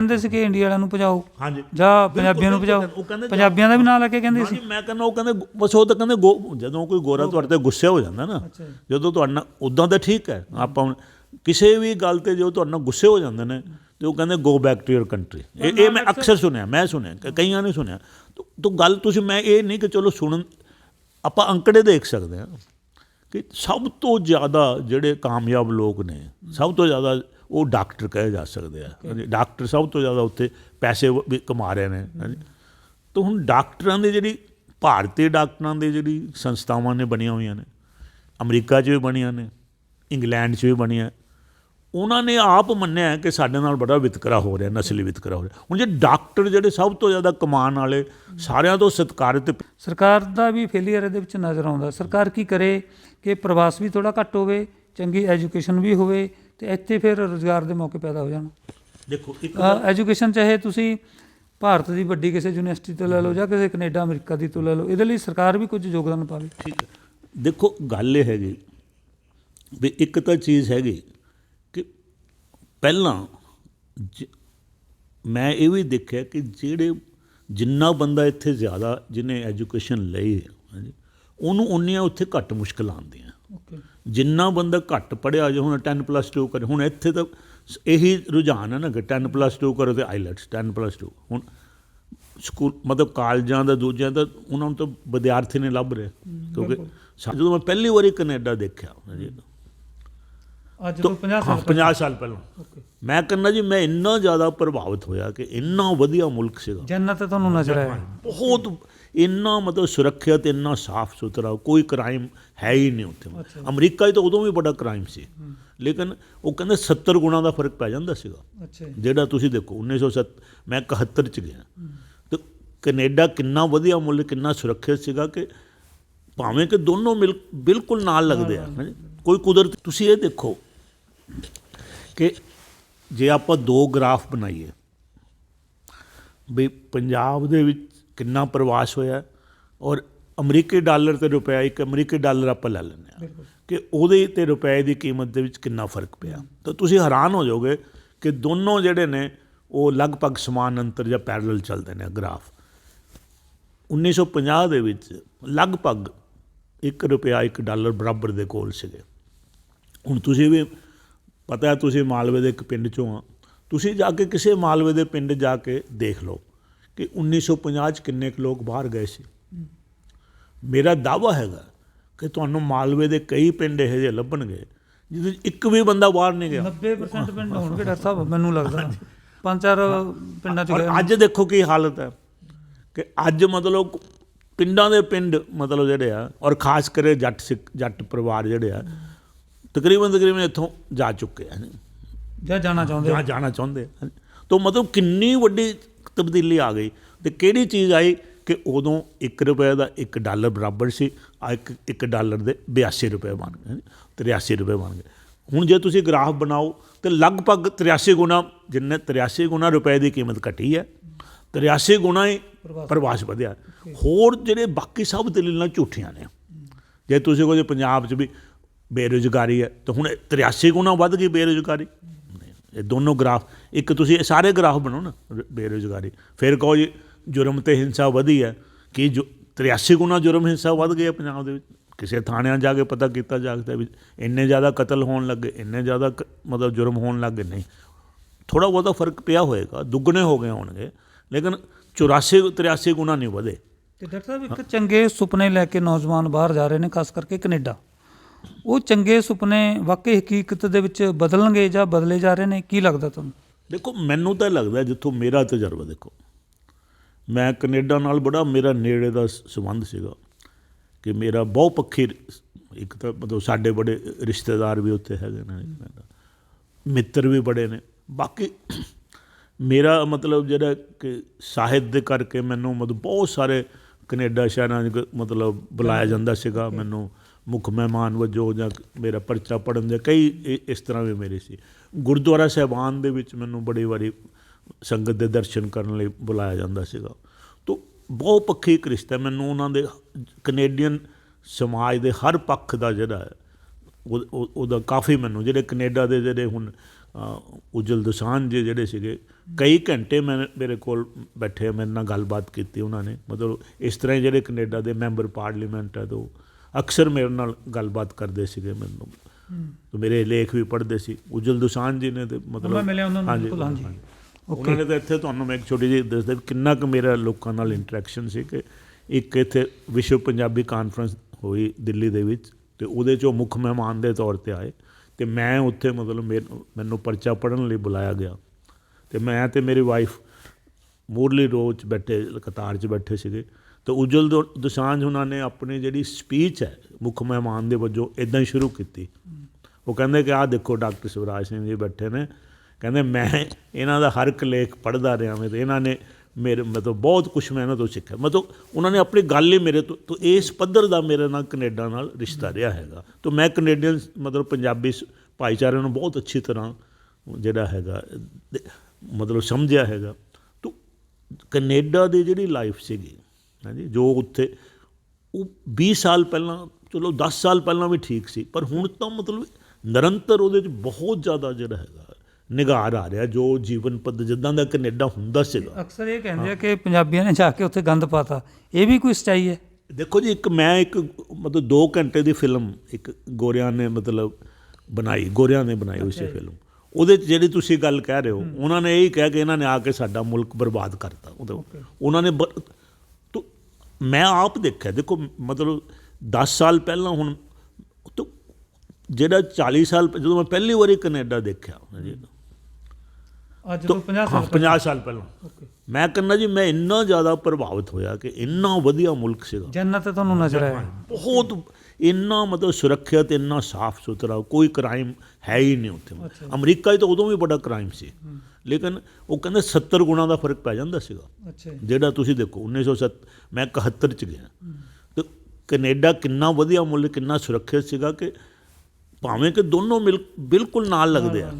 ਕਹਿੰਦੇ ਸੀ ਕਿ ਇੰਡੀਆ ਵਾਲਿਆਂ ਨੂੰ ਭਜਾਓ। ਹਾਂਜੀ। ਜਾਂ ਪੰਜਾਬੀਆਂ ਨੂੰ ਭਜਾਓ। ਉਹ ਕਹਿੰਦੇ ਪੰਜਾਬੀਆਂ ਦਾ ਵੀ ਨਾਂ ਲੈ ਕੇ ਕਹਿੰਦੇ ਸੀ। ਹਾਂਜੀ ਮੈਂ ਕਹਿੰਦਾ ਉਹ ਕਹਿੰਦੇ ਬਸ ਉਹ ਤਾਂ ਕਹਿੰਦੇ ਗੋ- ਜਦੋਂ ਕੋਈ ਗੋਰਾ ਤੁਹਾਡੇ ਤੇ ਗੁੱਸੇ ਹੋ ਜਾਂਦਾ ਨਾ ਅੱਛਾ ਜੀ। ਜਦੋਂ ਤੁਹਾਡੇ ਨਾਲ ਉਦਾਂ ਤਾਂ ਠੀਕ ਹੈ ਆਪਾਂ ਹੁਣ ਕਿਸੇ ਵੀ ਗੱਲ ਤੇ ਜੋ ਤੁਹਾਡੇ ਨਾਲ ਗੁੱਸੇ ਹੋ ਜਾਂਦੇ ਨੇ ਤੇ ਉਹ ਕਹਿੰਦੇ go back to your country ਇਹ ਇਹ ਮੈਂ ਅਕਸਰ ਸੁਣਿਆ ਮੈਂ ਸੁਣਿਆ ਕ- ਕਈਆਂ ਨੇ ਸੁਣਿਆ। ਤੋ ਤੋ ਗੱਲ ਤੁਸੀਂ ਮੈਂ ਇਹ ਨਹੀਂ ਕਿ ਚਲੋ ਸੁਣਨ ਆਪਾਂ ਅੰਕੜੇ ਦੇਖ ਸਕਦੇ ਹਾਂ ਕਿ ਸਭ ਤੋਂ ਜ਼ਿਆਦਾ ਜਿਹੜੇ ਕਾਮਯਾਬ ਲੋਕ ਨੇ ਸਭ ਤੋਂ ਜ਼ਿਆਦਾ ਉਹ ਡਾਕਟਰ ਕਹੇ ਜਾ ਸਕਦੇ ਆ। ਹਾਂਜੀ, ਡਾਕਟਰ ਸਭ ਤੋਂ ਜ਼ਿਆਦਾ ਉੱਤੇ ਪੈਸੇ ਵ- ਵੀ ਕਮਾ ਰਹੇ ਨੇ। ਹਾਂਜੀ। ਤਾਂ ਹੁਣ ਡਾਕਟਰਾਂ ਦੀ ਜਿਹੜੀ ਭਾਰਤੀ ਡਾਕਟਰਾਂ ਦੀ ਜਿਹੜੀ ਸੰਸਥਾਵਾਂ ਨੇ ਬਣੀਆਂ ਹੋਈਆਂ ਨੇ ਅਮਰੀਕਾ 'ਚ ਵੀ ਬਣੀਆਂ ਨੇ ਇੰਗਲੈਂਡ 'ਚ ਵੀ ਬਣੀਆਂ ਉਹਨਾਂ ਨੇ ਆਪ ਮੰਨਿਆ ਕਿ ਸਾਡੇ ਨਾਲ ਬੜਾ ਵਿਤਕਰਾ ਹੋ ਰਿਹਾ ਨਸਲੀ ਵਿਤਕਰਾ ਹੋ ਰਿਹਾ। ਹੁਣ ਜੇ ਡਾਕਟਰ ਜਿਹੜੇ ਸਭ ਤੋਂ ਜ਼ਿਆਦਾ ਕਮਾਉਣ ਵਾਲੇ ਸਾਰਿਆਂ ਤੋਂ ਸਤਿਕਾਰਿਤ ਸਰਕਾਰ ਦਾ ਵੀ ਫੇਲੀਅਰ ਇਹਦੇ ਵਿੱਚ ਨਜ਼ਰ ਆਉਂਦਾ। ਸਰਕਾਰ ਕੀ ਕਰੇ ਕਿ ਪ੍ਰਵਾਸ ਵੀ ਥੋੜਾ ਘੱਟ ਹੋਵੇ ਚੰਗੀ ਐਜੂਕੇਸ਼ਨ ਵੀ ਹੋਵੇ ਤੇ ਇੱਥੇ ਫਿਰ ਰੋਜ਼ਗਾਰ ਦੇ ਮੌਕੇ ਪੈਦਾ ਹੋ ਜਾਣ। ਦੇਖੋ ਇੱਕ ਐਜੂਕੇਸ਼ਨ ਚਾਹੇ ਤੁਸੀਂ ਭਾਰਤ ਦੀ ਵੱਡੀ ਕਿਸੇ ਯੂਨੀਵਰਸਿਟੀ ਤੋਂ ਲੈ ਲਓ ਜਾਂ ਕਿਸੇ ਕੈਨੇਡਾ ਅਮਰੀਕਾ ਦੀ ਤੋਂ ਲੈ ਲਓ ਇਹਦੇ ਲਈ ਸਰਕਾਰ ਵੀ ਕੁਝ ਯੋਗਦਾਨ ਪਾਵੇ। ਠੀਕ ਦੇਖੋ ਗੱਲ ਇਹ ਹੈਗੀ ਵੀ ਇੱਕ ਤਾਂ ਚੀਜ਼ ਹੈਗੀ ਕਿ ਪਹਿਲਾਂ ਮੈਂ ਇਹ ਵੀ ਦੇਖਿਆ ਕਿ ਜਿਹੜੇ ਜਿੰਨਾ ਬੰਦਾ ਇੱਥੇ ਜ਼ਿਆਦਾ ਜਿਹਨੇ ਐਜੂਕੇਸ਼ਨ ਲਈ ਹੈ ਹਾਂਜੀ, ਉਹਨੂੰ ਉਨੀਆਂ ਉੱਥੇ ਘੱਟ ਮੁਸ਼ਕਲਾਂ ਆਉਂਦੀਆਂ। ਓਕੇ ਜਿੰਨਾ ਬੰਦਾ ਘੱਟ ਪੜਿਆ ਜੇ ਹੁਣ 10 ਪਲੱਸ 2 ਕਰੇ ਹੁਣ ਇੱਥੇ ਤਾਂ ਇਹੀ ਰੁਝਾਨ ਹੈ ਨਾ ਕਿ 10 ਪਲੱਸ 2 ਕਰੋ ਤੇ ਆਈਲੈਟਸ 10 ਪਲੱਸ 2 ਹੁਣ ਸਕੂਲ ਮਤਲਬ ਕਾਲਜਾਂ ਦਾ ਦੂਜਿਆਂ ਦਾ ਉਹਨਾਂ ਨੂੰ ਤਾਂ ਵਿਦਿਆਰਥੀ ਨੇ ਲੱਭ ਰਹੇ। ਕਿਉਂਕਿ ਜਦੋਂ ਮੈਂ ਪਹਿਲੀ ਵਾਰੀ ਕੈਨੇਡਾ ਦੇਖਿਆ ਅੱਜ ਤੋਂ 50 ਹਾਂ ਸਾਲ 50 ਸਾਲ ਪਹਿਲਾਂ। ਮੈਂ ਕਹਿੰਦਾ ਜੀ ਮੈਂ ਇੰਨਾ ਜ਼ਿਆਦਾ ਪ੍ਰਭਾਵਿਤ ਹੋਇਆ ਕਿ ਇੰਨਾ ਵਧੀਆ ਮੁਲਕ ਸੀਗਾ। ਜੰਨਤ ਤੁਹਾਨੂੰ ਨਜ਼ਰ ਆਇਆ। ਬਹੁਤ ਇੰਨਾ ਮਤਲਬ ਸੁਰੱਖਿਅਤ ਇੰਨਾ ਸਾਫ਼ ਸੁਥਰਾ ਕੋਈ ਕ੍ਰਾਈਮ ਹੈ ਹੀ ਨਹੀਂ ਉੱਥੇ। ਅਮਰੀਕਾ 'ਚ ਤਾਂ ਉਦੋਂ ਵੀ ਬੜਾ ਕ੍ਰਾਈਮ ਸੀ। ਲੇਕਿਨ ਉਹ ਕਹਿੰਦੇ 70 ਗੁਣਾ ਦਾ ਫ਼ਰਕ ਪੈ ਜਾਂਦਾ ਸੀਗਾ। ਜਿਹੜਾ ਤੁਸੀਂ ਦੇਖੋ 1970 ਮੈਂ 71 ਚ ਗਿਆ। ਤੇ ਕੈਨੇਡਾ ਕਿੰਨਾ ਵਧੀਆ ਮੁਲਕ ਕਿੰਨਾ ਸੁਰੱਖਿਅਤ ਸੀਗਾ ਕਿ ਭਾਵੇਂ ਕਿ ਦੋਨੋਂ ਮਿਲ ਬਿਲਕੁਲ ਨਾਲ ਲੱਗਦੇ ਆ। ਕੋਈ ਕੁਦਰਤ ਤੁਸੀਂ ਇਹ ਦੇਖੋ ਕਿ ਜੇ ਆਪਾਂ ਦੋ ਗ੍ਰਾਫ ਬਣਾਈਏ ਵੀ ਪੰਜਾਬ ਦੇ ਵਿੱਚ ਕਿੰਨਾ ਪ੍ਰਵਾਸ ਹੋਇਆ। ਔਰ ਅਮਰੀਕੀ ਡਾਲਰ ਤੇ ਰੁਪਏ ਇੱਕ ਅਮਰੀਕੀ ਡਾਲਰ ਆਪਾਂ ਲੈ ਲੈਂਦੇ ਆ ਕਿ ਉਹਦੇ ਤੇ ਰੁਪਏ ਦੀ ਕੀਮਤ ਦੇ ਵਿੱਚ ਕਿੰਨਾ ਫ਼ਰਕ ਪਿਆ। ਤਾਂ ਤੁਸੀਂ ਹੈਰਾਨ ਹੋ ਜਾਓਗੇ ਕਿ ਦੋਨੋਂ ਜਿਹੜੇ ਨੇ ਉਹ ਲਗਭਗ ਸਮਾਨ ਅੰਤਰ ਜਾਂ ਪੈਰਲਲ ਚੱਲਦੇ ਨੇ ਗ੍ਰਾਫ। 1950 ਦੇ ਵਿੱਚ ਲਗਭਗ 1 ਰੁਪਿਆ 1 ਡਾਲਰ ਬਰਾਬਰ ਦੇ ਕੋਲ ਸੀਗੇ। ਹੁਣ ਤੁਸੀਂ ਵੀ ਪਤਾ ਹੈ ਤੁਸੀਂ ਮਾਲਵੇ ਦੇ ਇੱਕ ਪਿੰਡ ਚੋਂ ਆ। ਤੁਸੀਂ ਜਾ ਕੇ ਕਿਸੇ ਮਾਲਵੇ ਦੇ ਪਿੰਡ ਜਾ ਕੇ ਦੇਖ ਲਓ। ਕਿ 1950 ਚ ਕਿੰਨੇ ਕੁ ਲੋਕ ਬਾਹਰ ਗਏ ਸੀ। ਮੇਰਾ ਦਾਵਾ ਹੈਗਾ ਕਿ ਤੁਹਾਨੂੰ ਮਾਲਵੇ ਦੇ ਕਈ ਪਿੰਡ ਇਹੋ ਜਿਹੇ ਲੱਭਣਗੇ ਜਿਹਦੇ ਇੱਕ ਵੀ ਬੰਦਾ ਬਾਹਰ ਨਹੀਂ ਗਿਆ। 90% ਪਿੰਡ ਹੋਣਗੇ ਡਾਕਟਰ ਸਾਹਿਬ ਮੈਨੂੰ ਲੱਗਦਾ। ਪੰਜ ਚਾਰ ਪਿੰਡਾਂ ਚ ਗਏ ਅੱਜ ਦੇਖੋ ਕੀ ਹਾਲਤ ਹੈ ਕਿ ਅੱਜ ਮਤਲਬ ਪਿੰਡਾਂ ਦੇ ਪਿੰਡ ਮਤਲਬ ਜਿਹੜੇ ਆ ਔਰ ਖਾਸ ਕਰੇ ਜੱਟ ਸਿੱਖ ਜੱਟ ਪਰਿਵਾਰ ਜਿਹੜੇ ਆ ਤਕਰੀਬਨ ਤਕਰੀਬਨ ਇੱਥੋਂ ਜਾ ਚੁੱਕੇ ਆ। ਜਾਂ ਜਾਣਾ ਚਾਹੁੰਦੇ ਜਾਂ ਜਾਣਾ ਚਾਹੁੰਦੇ ਤਾਂ ਮਤਲਬ ਕਿੰਨੀ ਵੱਡੀ ਤਬਦੀਲੀ ਆ ਗਈ ਤੇ ਕਿਹੜੀ ਚੀਜ਼ ਆਈ ਕਿ ਉਦੋਂ 1 ਰੁਪਏ ਦਾ 1 ਡਾਲਰ ਬਰਾਬਰ ਸੀ ਆ ਇੱਕ 1 ਡਾਲਰ ਦੇ 82 ਰੁਪਏ ਬਣ ਗਏ 83 ਰੁਪਏ ਬਣ ਗਏ। ਹੁਣ ਜੇ ਤੁਸੀਂ ਗ੍ਰਾਫ ਬਣਾਓ ਤੇ ਲਗਭਗ 83 ਗੁਣਾ ਜਿੰਨੇ 83 ਗੁਣਾ ਰੁਪਏ ਦੀ ਕੀਮਤ ਘਟੀ ਹੈ 83 ਗੁਣਾ ਹੀ ਪ੍ਰਵਾਸ। ਵਧਿਆ। ਹੋਰ ਜਿਹੜੇ ਬਾਕੀ ਸਭ ਦਲੀਲਾਂ ਝੂਠੀਆਂ ਨੇ। ਜੇ ਤੁਸੀਂ ਜੀ ਪੰਜਾਬ 'ਚ ਵੀ ਬੇਰੁਜ਼ਗਾਰੀ ਹੈ ਤਾਂ ਹੁਣ 83 ਗੁਣਾ ਵੱਧ ਗਈ ਬੇਰੁਜ਼ਗਾਰੀ। ਇਹ ਦੋਨੋਂ ਗ੍ਰਾਫ, ਇੱਕ ਤੁਸੀਂ ਇਹ ਸਾਰੇ ਗ੍ਰਾਫ ਬਣਾਓ ਨਾ ਰ- ਬੇਰੁਜ਼ਗਾਰੀ। ਫਿਰ ਕਹੋ ਜੀ, ਜੁਰਮ ਤੇ ਹਿੰਸਾ ਵਧੀ ਹੈ, ਕਿ ਜੋ 83 ਗੁਣਾ ਜੁਰਮ ਹਿੰਸਾ ਵੱਧ ਗਿਆ ਪੰਜਾਬ ਦੇ ਵਿੱਚ? ਕਿਸੇ ਥਾਣਿਆਂ ਜਾ ਕੇ ਪਤਾ ਕੀਤਾ ਜਾ ਸਕਦਾ ਵੀ ਇੰਨੇ ਜ਼ਿਆਦਾ ਕਤਲ ਹੋਣ ਲੱਗੇ ਇੰਨੇ ਜ਼ਿਆਦਾ ਕ- ਮਤਲਬ ਜੁਰਮ ਹੋਣ ਲੱਗੇ ਨਹੀਂ। ਥੋੜਾ ਬਹੁਤਾ ਫ਼ਰਕ ਪਿਆ ਹੋਏਗਾ, ਦੁੱਗਣੇ ਹੋ ਗਏ ਹੋਣਗੇ, ਲੇਕਿਨ 84 83 ਗੁਣਾ ਨਹੀਂ ਵਧੇ। ਤੇ ਡਾਕਟਰ ਸਾਹਿਬ, ਇੱਕ ਚੰਗੇ ਸੁਪਨੇ ਲੈ ਕੇ ਨੌਜਵਾਨ ਬਾਹਰ ਜਾ ਰਹੇ ਨੇ, ਖਾਸ ਕਰਕੇ ਕੈਨੇਡਾ। ਉਹ ਚੰਗੇ ਸੁਪਨੇ ਵਾਕਈ ਹਕੀਕਤ ਦੇ ਵਿੱਚ ਬਦਲਣਗੇ ਜਾਂ ਬਦਲੇ ਜਾ ਰਹੇ ਨੇ? ਕੀ ਲੱਗਦਾ ਤੁਹਾਨੂੰ? ਦੇਖੋ ਮੈਨੂੰ ਤਾਂ ਲੱਗਦਾ ਜਿੱਥੋਂ ਮੇਰਾ ਤਜਰਬਾ ਦੇਖੋ। ਮੈਂ ਕੈਨੇਡਾ ਨਾਲ ਬੜਾ ਮੇਰਾ ਨੇੜੇ ਦਾ ਸੰਬੰਧ ਸੀਗਾ ਕਿ ਮੇਰਾ ਬਹੁ ਪੱਖੀ ਇੱਕ ਤਾਂ ਮਤਲਬ ਸਾਡੇ ਬੜੇ ਰਿਸ਼ਤੇਦਾਰ ਵੀ ਉੱਥੇ ਹੈਗੇ ਨੇ ਮਿੱਤਰ ਵੀ ਬੜੇ ਨੇ। ਬਾਕੀ ਮੇਰਾ ਮਤਲਬ ਜਿਹੜਾ ਕਿ ਸਾਹਿਤ ਦੇ ਕਰਕੇ ਮੈਨੂੰ ਮਤਲਬ ਬਹੁਤ ਸਾਰੇ ਕੈਨੇਡਾ ਸ਼ਹਿਰਾਂ 'ਚ ਮਤਲਬ ਬੁਲਾਇਆ ਜਾਂਦਾ ਸੀਗਾ। ਮੈਨੂੰ ਮੁੱਖ ਮਹਿਮਾਨ ਵਜੋਂ ਜਾਂ ਮੇਰਾ ਪਰਚਾ ਪੜਨ ਦੇ ਕਈ ਇ- ਇਸ ਤਰ੍ਹਾਂ ਵੀ ਮੇਰੇ ਸੀ। ਗੁਰਦੁਆਰਾ ਸਾਹਿਬਾਨ ਦੇ ਵਿੱਚ ਮੈਨੂੰ ਬੜੀ ਵਾਰੀ ਸੰਗਤ ਦੇ ਦਰਸ਼ਨ ਕਰਨ ਲਈ ਬੁਲਾਇਆ ਜਾਂਦਾ ਸੀਗਾ। ਤੋ ਬਹੁ ਪੱਖੀ ਇੱਕ ਰਿਸ਼ਤਾ ਹੈ। ਮੈਨੂੰ ਉਹਨਾਂ ਦੇ ਕੈਨੇਡੀਅਨ ਸਮਾਜ ਦੇ ਹਰ ਪੱਖ ਦਾ ਜਿਹੜਾ ਉਹਦਾ ਕਾਫੀ ਮੈਨੂੰ, ਜਿਹੜੇ ਕੈਨੇਡਾ ਦੇ ਜਿਹੜੇ ਹੁਣ ਉਜਲ ਦੁਸਾਨ ਜੀ ਜਿਹੜੇ ਸੀਗੇ, ਕਈ ਘੰਟੇ ਮੈਂ ਮੇਰੇ ਕੋਲ ਬੈਠੇ ਮੇਰੇ ਨਾਲ ਗੱਲਬਾਤ ਕੀਤੀ ਉਹਨਾਂ ਨੇ। ਮਤਲਬ ਇਸ ਤਰ੍ਹਾਂ ਹੀ ਜਿਹੜੇ ਕੈਨੇਡਾ ਦੇ ਮੈਂਬਰ ਪਾਰਲੀਮੈਂਟ ਹੈ, ਤੋਂ ਅਕਸਰ ਮੇਰੇ ਨਾਲ ਗੱਲਬਾਤ ਕਰਦੇ ਸੀਗੇ ਮੈਨੂੰ। ਤੇ ਮੇਰੇ ਲੇਖ ਵੀ ਪੜ੍ਹਦੇ ਸੀ। ਉਜਲ ਦੁਸਾਨ ਜੀ ਨੇ ਤੇ ਮਤਲਬ ਮੈਂ ਮਿਲਿਆ ਉਹਨਾਂ ਨੂੰ ਬਿਲਕੁਲ, ਹਾਂਜੀ। ਉਹਨਾਂ ਨੇ ਤਾਂ ਇੱਥੇ ਤੁਹਾਨੂੰ ਮੈਂ ਇੱਕ ਛੋਟੀ ਜਿਹੀ ਦੱਸਦਾ ਕਿੰਨਾ ਕੁ ਮੇਰਾ ਲੋਕਾਂ ਨਾਲ ਇੰਟਰੈਕਸ਼ਨ ਸੀ ਕਿ ਇੱਕ ਇੱਥੇ ਵਿਸ਼ਵ ਪੰਜਾਬੀ ਕਾਨਫਰੰਸ ਹੋਈ ਦਿੱਲੀ ਦੇ ਵਿੱਚ ਤੇ ਉਹਦੇ ਚੋਂ ਮੁੱਖ ਮਹਿਮਾਨ ਦੇ ਤੌਰ ਤੇ ਆਏ ਤੇ ਮੈਂ ਉੱਥੇ ਮਤਲਬ ਮੈਨੂੰ- ਪਰਚਾ ਪੜਨ ਲਈ ਬੁਲਾਇਆ ਗਿਆ। ਤੇ ਮੈਂ ਤੇ ਮੇਰੀ ਵਾਈਫ ਮੂਰਲੀ ਰੋਡ 'ਚ ਬੈਠੇ ਕਤਾਰ 'ਚ ਬੈਠੇ ਸੀਗੇ। ਤੇ ਉਜਲ ਦੁਸ਼ਾਂਝ ਉਹਨਾਂ ਨੇ ਆਪਣੀ ਜਿਹੜੀ ਸਪੀਚ ਹੈ ਮੁੱਖ ਮਹਿਮਾਨ ਦੇ ਵਜੋਂ ਇਦਾਂ ਹੀ ਸ਼ੁਰੂ ਕੀਤੀ। ਉਹ ਕਹਿੰਦੇ ਕਿ ਆਹ ਦੇਖੋ ਡਾਕਟਰ ਸ਼ਿਵਰਾਜ ਸਿੰਘ ਜੀ ਬੈਠੇ ਨੇ। ਕਹਿੰਦੇ ਮੈਂ ਇਹਨਾਂ ਦਾ ਹਰ ਇੱਕ ਲੇਖ ਪੜ੍ਹਦਾ ਰਿਹਾ ਮੈਂ ਤੇ ਇਹਨਾਂ ਨੇ ਮੇਰੇ ਮਤਲਬ ਬਹੁਤ ਕੁਝ ਮੈਂ ਇਹਨਾਂ ਤੋਂ ਸਿੱਖਿਆ। ਮਤਲਬ ਉਹਨਾਂ ਨੇ ਆਪਣੀ ਗੱਲ ਹੀ ਮੇਰੇ ਤੋਂ ਤੋਂ ਇਸ ਪੱਧਰ ਦਾ ਮੇਰੇ ਨਾਲ ਕੈਨੇਡਾ ਨਾਲ ਰਿਸ਼ਤਾ ਰਿਹਾ ਹੈਗਾ। ਤੋਂ ਮੈਂ ਕੈਨੇਡੀਅਨ ਮਤਲਬ ਪੰਜਾਬੀ ਸ- ਭਾਈਚਾਰੇ ਨੂੰ ਬਹੁਤ ਅੱਛੀ ਤਰ੍ਹਾਂ ਜਿਹੜਾ ਹੈਗਾ ਮਤਲਬ ਸਮਝਿਆ ਹੈਗਾ। ਤੋਂ ਕੈਨੇਡਾ ਦੀ ਜਿਹੜੀ ਲਾਈਫ ਸੀਗੀ ਹਾਂਜੀ ਜੋ ਉੱਥੇ ਉਹ 20 ਸਾਲ ਪਹਿਲਾਂ ਚਲੋ 10 ਸਾਲ ਪਹਿਲਾਂ ਵੀ ਠੀਕ ਸੀ ਪਰ ਹੁਣ ਤਾਂ ਮਤਲਬ ਨਿਰੰਤਰ ਉਹਦੇ 'ਚ ਬਹੁਤ ਜ਼ਿਆਦਾ ਜਿਹੜਾ ਹੈਗਾ ਨਿਗਾਰ ਆ ਰਿਹਾ ਜੋ ਜੀਵਨ ਪੱਧ ਜਿੱਦਾਂ ਦਾ ਕੈਨੇਡਾ ਹੁੰਦਾ ਸੀਗਾ। ਅਕਸਰ ਇਹ ਕਹਿੰਦੇ ਆ ਕਿ ਪੰਜਾਬੀਆਂ ਨੇ ਜਾ ਕੇ ਉੱਥੇ ਗੰਦ ਪਾਤਾ। ਇਹ ਵੀ ਕੋਈ ਸਚਾਈ ਹੈ? ਦੇਖੋ ਜੀ ਇੱਕ ਮੈਂ ਇੱਕ ਮਤਲਬ 2 ਘੰਟੇ ਦੀ ਫਿਲਮ ਇੱਕ ਗੋਰਿਆਂ ਨੇ ਮਤਲਬ ਬਣਾਈ ਗੋਰਿਆਂ ਨੇ ਬਣਾਈ ਹੋਈ ਸੀ ਫਿਲਮ। ਉਹਦੇ 'ਚ ਜਿਹੜੀ ਤੁਸੀਂ ਗੱਲ ਕਹਿ ਰਹੇ ਹੋ ਉਹਨਾਂ ਨੇ ਇਹ ਕਿਹਾ ਕਿ ਇਹਨਾਂ ਨੇ ਆ ਕੇ ਸਾਡਾ ਮੁਲਕ ਬਰਬਾਦ ਕਰਤਾ। ਉਹਦੇ ਉਹਨਾਂ ਨੇ ਮੈਂ ਆਪ ਦੇਖਿਆ ਦੇਖੋ ਮਤਲਬ 10 ਸਾਲ ਪਹਿਲਾਂ ਹੁਣ ਜਿਹੜਾ 40 ਸਾਲ ਜਦੋਂ ਮੈਂ ਪਹਿਲੀ ਵਾਰੀ ਕੈਨੇਡਾ ਦੇਖਿਆ ਜੀ ਅੱਜ ਤੋਂ 50 ਹਾਂ ਸਾਲ 50 ਸਾਲ ਪਹਿਲਾਂ। ਮੈਂ ਕਹਿੰਦਾ ਜੀ ਮੈਂ ਇੰਨਾ ਜ਼ਿਆਦਾ ਪ੍ਰਭਾਵਿਤ ਹੋਇਆ ਕਿ ਇੰਨਾ ਵਧੀਆ ਮੁਲਕ ਸੀਗਾ। ਜੰਨਤ ਤੁਹਾਨੂੰ ਨਜ਼ਰ ਆਇਆ। ਬਹੁਤ ਇੰਨਾ ਮਤਲਬ ਸੁਰੱਖਿਅਤ ਇੰਨਾ ਸਾਫ਼ ਸੁਥਰਾ ਕੋਈ ਕ੍ਰਾਈਮ ਹੈ ਹੀ ਨਹੀਂ ਉੱਥੇ। ਅਮਰੀਕਾ 'ਚ ਤਾਂ ਉਦੋਂ ਵੀ ਬੜਾ ਕ੍ਰਾਈਮ ਸੀ। ਲੇਕਿਨ ਉਹ ਕਹਿੰਦੇ 70 ਗੁਣਾ ਦਾ ਫ਼ਰਕ ਪੈ ਜਾਂਦਾ ਸੀਗਾ। ਜਿਹੜਾ ਤੁਸੀਂ ਦੇਖੋ 1907 ਮੈਂ 71 ਚ ਗਿਆ। ਤੇ ਕੈਨੇਡਾ ਕਿੰਨਾ ਵਧੀਆ ਮੁਲਕ ਕਿੰਨਾ ਸੁਰੱਖਿਅਤ ਸੀਗਾ ਕਿ ਭਾਵੇਂ ਕਿ ਦੋਨੋਂ ਮਿਲ ਬਿਲਕੁਲ ਨਾਲ ਲੱਗਦੇ ਆ।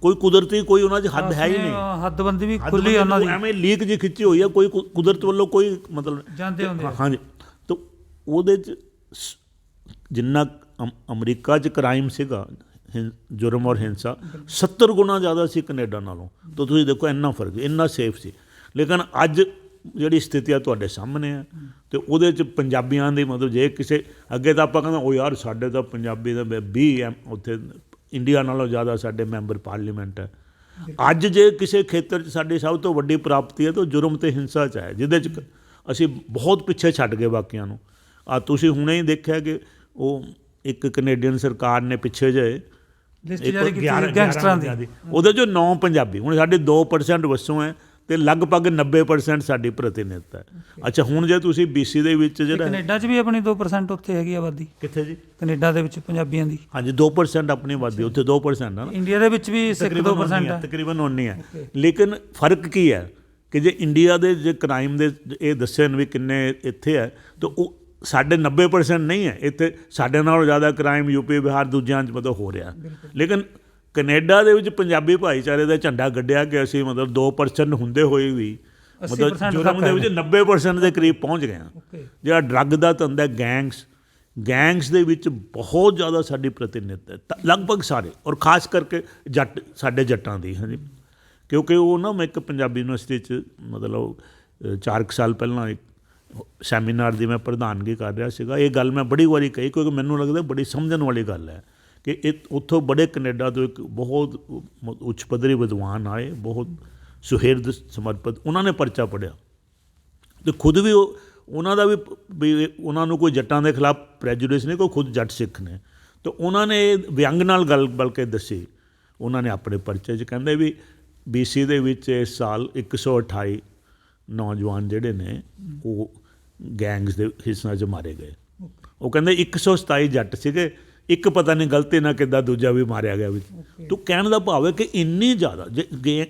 ਕੋਈ ਕੁਦਰਤੀ ਕੋਈ ਉਹਨਾਂ 'ਚ ਹੱਦ ਹੈ ਹੀ ਨਹੀਂ। ਹੱਦਬੰਦੀ ਵੀ ਖੁੱਲੀ ਉਹਨਾਂ ਦੀ। ਐਵੇਂ ਲੀਕ ਜੀ ਖਿੱਚੀ ਹੋਈ ਆ ਕੋਈ ਕੁਦਰਤ ਵੱਲੋਂ ਕੋਈ ਮਤਲਬ ਜਾਂਦੇ ਹੁੰਦੇ। ਹਾਂਜੀ। ਤਾਂ ਉਹਦੇ ਚ ਜਿੰਨਾ ਅਮ- ਅਮਰੀਕਾ 'ਚ ਕ੍ਰਾਈਮ ਸੀਗਾ, ਹਿੰ- ਜੁਰਮ ਔਰ ਹਿੰਸਾ 70 ਗੁਣਾ ਜ਼ਿਆਦਾ ਸੀ ਕੈਨੇਡਾ ਨਾਲੋਂ। ਤਾਂ ਤੁਸੀਂ ਦੇਖੋ ਇੰਨਾ ਫ਼ਰਕ, ਇੰਨਾ ਸੇਫ ਸੀ। ਲੇਕਿਨ ਅੱਜ ਜਿਹੜੀ ਸਥਿਤੀ ਆ ਤੁਹਾਡੇ ਸਾਹਮਣੇ ਆ, ਤੇ ਉਹਦੇ ਚ ਪੰਜਾਬੀਆਂ ਦੀ ਮਤਲਬ ਜੇ ਕਿਸੇ, ਅੱਗੇ ਤਾਂ ਆਪਾਂ ਕਹਿੰਦੇ ਉਹ ਯਾਰ, ਸਾਡੇ ਤਾਂ ਪੰਜਾਬੀ ਦਾ 20 ਐਮ, ਉੱਥੇ ਇੰਡੀਆ ਨਾਲੋਂ ਜ਼ਿਆਦਾ ਸਾਡੇ ਮੈਂਬਰ ਪਾਰਲੀਮੈਂਟ ਹੈ। ਅੱਜ ਜੇ ਕਿਸੇ ਖੇਤਰ 'ਚ ਸਾਡੀ ਸਭ ਤੋਂ ਵੱਡੀ ਪ੍ਰਾਪਤੀ ਹੈ, ਤਾਂ ਉਹ ਜੁਰਮ ਤੇ ਹਿੰਸਾ 'ਚ ਹੈ, ਜਿਹਦੇ 'ਚ ਅਸੀਂ ਬਹੁਤ ਪਿੱਛੇ ਛੱਡ ਗਏ ਬਾਕੀਆਂ ਨੂੰ। ਆ ਤੁਸੀਂ ਹੁਣੇ ਹੀ ਦੇਖਿਆ ਕਿ ਉਹ ਇੱਕ ਕੈਨੇਡੀਅਨ ਸਰਕਾਰ ਨੇ ਪਿੱਛੇ ਜੇ ਲਿਸਟ ਜਾਰੀ ਕੀਤੀ ਗੈਂਗਸਟਰਾਂ ਦੀ। ਉਹਦੇ ਚੋਂ 9 ਪੰਜਾਬੀ। ਹੁਣ ਸਾਡੇ 2% ਵਸੋਂ ਹੈ ਤੇ ਲਗਭਗ 90% ਸਾਡੀ ਪ੍ਰਤੀਨਿਧਤਾ ਹੈ। ਅੱਛਾ ਹੁਣ ਜੇ ਤੁਸੀਂ BC ਦੇ ਵਿੱਚ ਜਿਹੜਾ ਕੈਨੇਡਾ 'ਚ ਵੀ ਆਪਣੀ 2% ਉੱਥੇ ਹੈਗੀ ਆਬਾਦੀ? ਕਿੱਥੇ ਜੀ? ਕੈਨੇਡਾ ਦੇ ਵਿੱਚ ਪੰਜਾਬੀਆਂ ਦੀ। ਹਾਂਜੀ 2% ਆਪਣੀ ਆਬਾਦੀ ਉੱਥੇ 2% ਹੈ ਨਾ। ਇੰਡੀਆ ਦੇ ਵਿੱਚ ਵੀ ਸਿੱਖ ਤਕਰੀਬਨ 2% ਉਨੀ ਹੈ, ਤਕਰੀਬਨ ਉਨੀ ਹੈ ਲੇਕਿਨ ਫ਼ਰਕ ਕੀ ਹੈ ਕਿ ਜੇ ਇੰਡੀਆ ਦੇ ਜੇ ਕ੍ਰਾਈਮ ਦੇ ਇਹ ਦੱਸੇ ਨੇ ਵੀ ਕਿੰਨੇ ਇੱਥੇ ਹੈ ਤਾਂ ਉਹ ਸਾਡੇ 90% ਨਹੀਂ ਹੈ। ਇੱਥੇ ਸਾਡੇ ਨਾਲੋਂ ਜ਼ਿਆਦਾ ਕ੍ਰਾਈਮ ਯੂਪੀ ਬਿਹਾਰ ਦੂਜਿਆਂ 'ਚ ਮਤਲਬ ਹੋ ਰਿਹਾ। ਲੇਕਿਨ ਕੈਨੇਡਾ ਦੇ ਵਿੱਚ ਪੰਜਾਬੀ ਭਾਈਚਾਰੇ ਦਾ ਝੰਡਾ ਗੱਡਿਆ ਕਿ ਅਸੀਂ ਮਤਲਬ 2% ਹੁੰਦੇ ਹੋਏ ਵੀ ਮਤਲਬ 80% ਜੁਰਮ ਦੇ ਵਿੱਚ 90% ਦੇ ਕਰੀਬ ਪਹੁੰਚ ਗਏ ਹਾਂ। ਜਿਹੜਾ ਡਰੱਗ ਦਾ ਧੰਦਾ ਗੈਂਗਸ ਗੈਂਗਸ ਦੇ ਵਿੱਚ ਬਹੁਤ ਜ਼ਿਆਦਾ ਸਾਡੀ ਪ੍ਰਤੀਨਿਧਤਾ ਹੈ। ਲਗਭਗ ਸਾਰੇ ਔਰ ਖਾਸ ਕਰਕੇ ਜੱਟ ਸਾਡੇ ਜੱਟਾਂ ਦੀ ਹਾਂਜੀ। ਕਿਉਂਕਿ ਉਹ ਨਾ ਮੈਂ ਇੱਕ ਪੰਜਾਬੀ ਯੂਨੀਵਰਸਿਟੀ ਚ ਮਤਲਬ ਅ, ਚਾਰ ਕੁ ਸਾਲ ਪਹਿਲਾਂ ਇੱਕ ਸੈਮੀਨਾਰ ਦੀ ਮੈਂ ਪ੍ਰਧਾਨਗੀ ਕਰ ਰਿਹਾ ਸੀਗਾ। ਇਹ ਗੱਲ ਮੈਂ ਬੜੀ ਵਾਰੀ ਕਹੀ ਕਿਉਂਕਿ ਮੈਨੂੰ ਲੱਗਦਾ ਬੜੀ ਸਮਝਣ ਵਾਲੀ ਗੱਲ ਹੈ ਕਿ ਇਹ ਉੱਥੋਂ ਬੜੇ ਕੈਨੇਡਾ ਤੋਂ ਇੱਕ ਬਹੁਤ ਉੱਚ ਪੱਧਰੀ ਵਿਦਵਾਨ ਆਏ, ਬਹੁਤ ਸੁਹਿਰਦ ਸਮਰਪਿਤ, ਉਹਨਾਂ ਨੇ ਪਰਚਾ ਪੜਿਆ ਤੇ ਖੁਦ ਵੀ ਉਹਨਾਂ ਦਾ ਵੀ ਉਹਨਾਂ ਨੂੰ ਕੋਈ ਜੱਟਾਂ ਦੇ ਖਿਲਾਫ ਪ੍ਰੈਜੂਡਿਸ ਨਹੀਂ, ਕੋਈ ਖੁਦ ਜੱਟ ਸਿੱਖ ਨੇ। ਤੇ ਉਹਨਾਂ ਨੇ ਇਹ ਵਿਅੰਗ ਨਾਲ ਗੱਲ ਬਲਕਿ ਦੱਸੀ। ਉਹਨਾਂ ਨੇ ਆਪਣੇ ਪਰਚੇ 'ਚ ਕਹਿੰਦੇ ਵੀ BC ਦੇ ਵਿੱਚ ਇਸ ਸਾਲ 128 ਨੌਜਵਾਨ ਜਿਹੜੇ ਨੇ, ਉਹ ਗੈਂਗਸ ਦੇ ਹਿੱਸਿਆਂ 'ਚ ਮਾਰੇ ਗਏ। ਉਹ ਕਹਿੰਦੇ 127 ਜੱਟ ਸੀਗੇ ਇੱਕ ਪਤਾ ਨਹੀਂ ਗਲਤੀ ਨਾਲ ਕਿੱਦਾਂ ਦੂਜਾ ਵੀ ਮਾਰਿਆ ਗਿਆ ਵਿੱਚ ਤੂੰ ਕਹਿਣ ਦਾ ਭਾਵ ਹੈ ਕਿ ਇੰਨੀ ਜ਼ਿਆਦਾ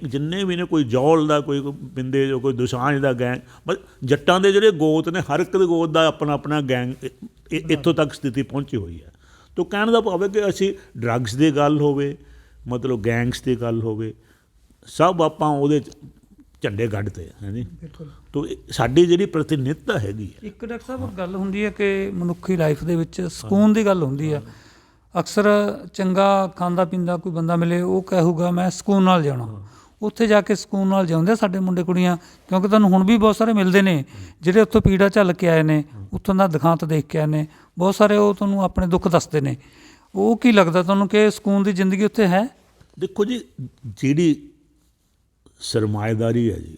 ਜਿੰਨੇ ਵੀ ਨੇ ਕੋਈ ਜੌਲ ਦਾ ਕੋਈ ਬਿੰਦੇ ਜੋ ਕੋਈ ਦੁਸਾਂਝ ਦਾ ਗੈਂਗ ਬਸ ਜੱਟਾਂ ਦੇ ਜਿਹੜੇ ਗੋਤ ਨੇ ਹਰ ਇੱਕ ਦੇ ਗੋਤ ਦਾ ਆਪਣਾ ਆਪਣਾ ਗੈਂਗ ਇੱਥੋਂ ਤੱਕ ਸਥਿਤੀ ਪਹੁੰਚੀ ਹੋਈ ਹੈ। ਤੋ ਕਹਿਣ ਦਾ ਭਾਵ ਹੈ ਕਿ ਅਸੀਂ ਡਰੱਗਸ ਦੀ ਗੱਲ ਹੋਵੇ ਮਤਲਬ ਗੈਂਗਸ ਦੀ ਗੱਲ ਹੋਵੇ ਸਭ ਆਪਾਂ ਉਹਦੇ ਝੰਡੇ ਗੱਡਦੇ ਹਾਂ ਜੀ। ਬਿਲਕੁਲ। ਤੋ ਸਾਡੀ ਜਿਹੜੀ ਪ੍ਰਤੀਨਿਧਤਾ ਹੈਗੀ ਹੈ। ਇੱਕ ਡਾਕਟਰ ਸਾਹਿਬ ਗੱਲ ਹੁੰਦੀ ਹੈ ਕਿ ਮਨੁੱਖੀ ਲਾਈਫ ਦੇ ਵਿੱਚ ਸਕੂਨ ਦੀ ਗੱਲ ਹੁੰਦੀ ਆ ਅਕਸਰ ਚੰਗਾ ਖਾਂਦਾ ਪੀਂਦਾ ਕੋਈ ਬੰਦਾ ਮਿਲੇ ਉਹ ਕਹੂਗਾ ਮੈਂ ਸਕੂਨ ਨਾਲ ਜਾਣਾ। ਉੱਥੇ ਜਾ ਕੇ ਸਕੂਨ ਨਾਲ ਜਿਉਂਦੇ ਆ ਸਾਡੇ ਮੁੰਡੇ ਕੁੜੀਆਂ ਕਿਉਂਕਿ ਤੁਹਾਨੂੰ ਹੁਣ ਵੀ ਬਹੁਤ ਸਾਰੇ ਮਿਲਦੇ ਨੇ ਜਿਹੜੇ ਉੱਥੋਂ ਪੀੜਾ ਝੱਲ ਕੇ ਆਏ ਨੇ ਉੱਥੋਂ ਦਾ ਦਿਖਾਂਤ ਦੇਖ ਕੇ ਆਏ ਨੇ ਬਹੁਤ ਸਾਰੇ ਉਹ ਤੁਹਾਨੂੰ ਆਪਣੇ ਦੁੱਖ ਦੱਸਦੇ ਨੇ। ਉਹ ਕੀ ਲੱਗਦਾ ਤੁਹਾਨੂੰ ਕਿ ਸਕੂਨ ਦੀ ਜ਼ਿੰਦਗੀ ਉੱਥੇ ਹੈ? ਦੇਖੋ ਜੀ ਜਿਹੜੀ ਸਰਮਾਏਦਾਰੀ ਹੈ ਜੀ।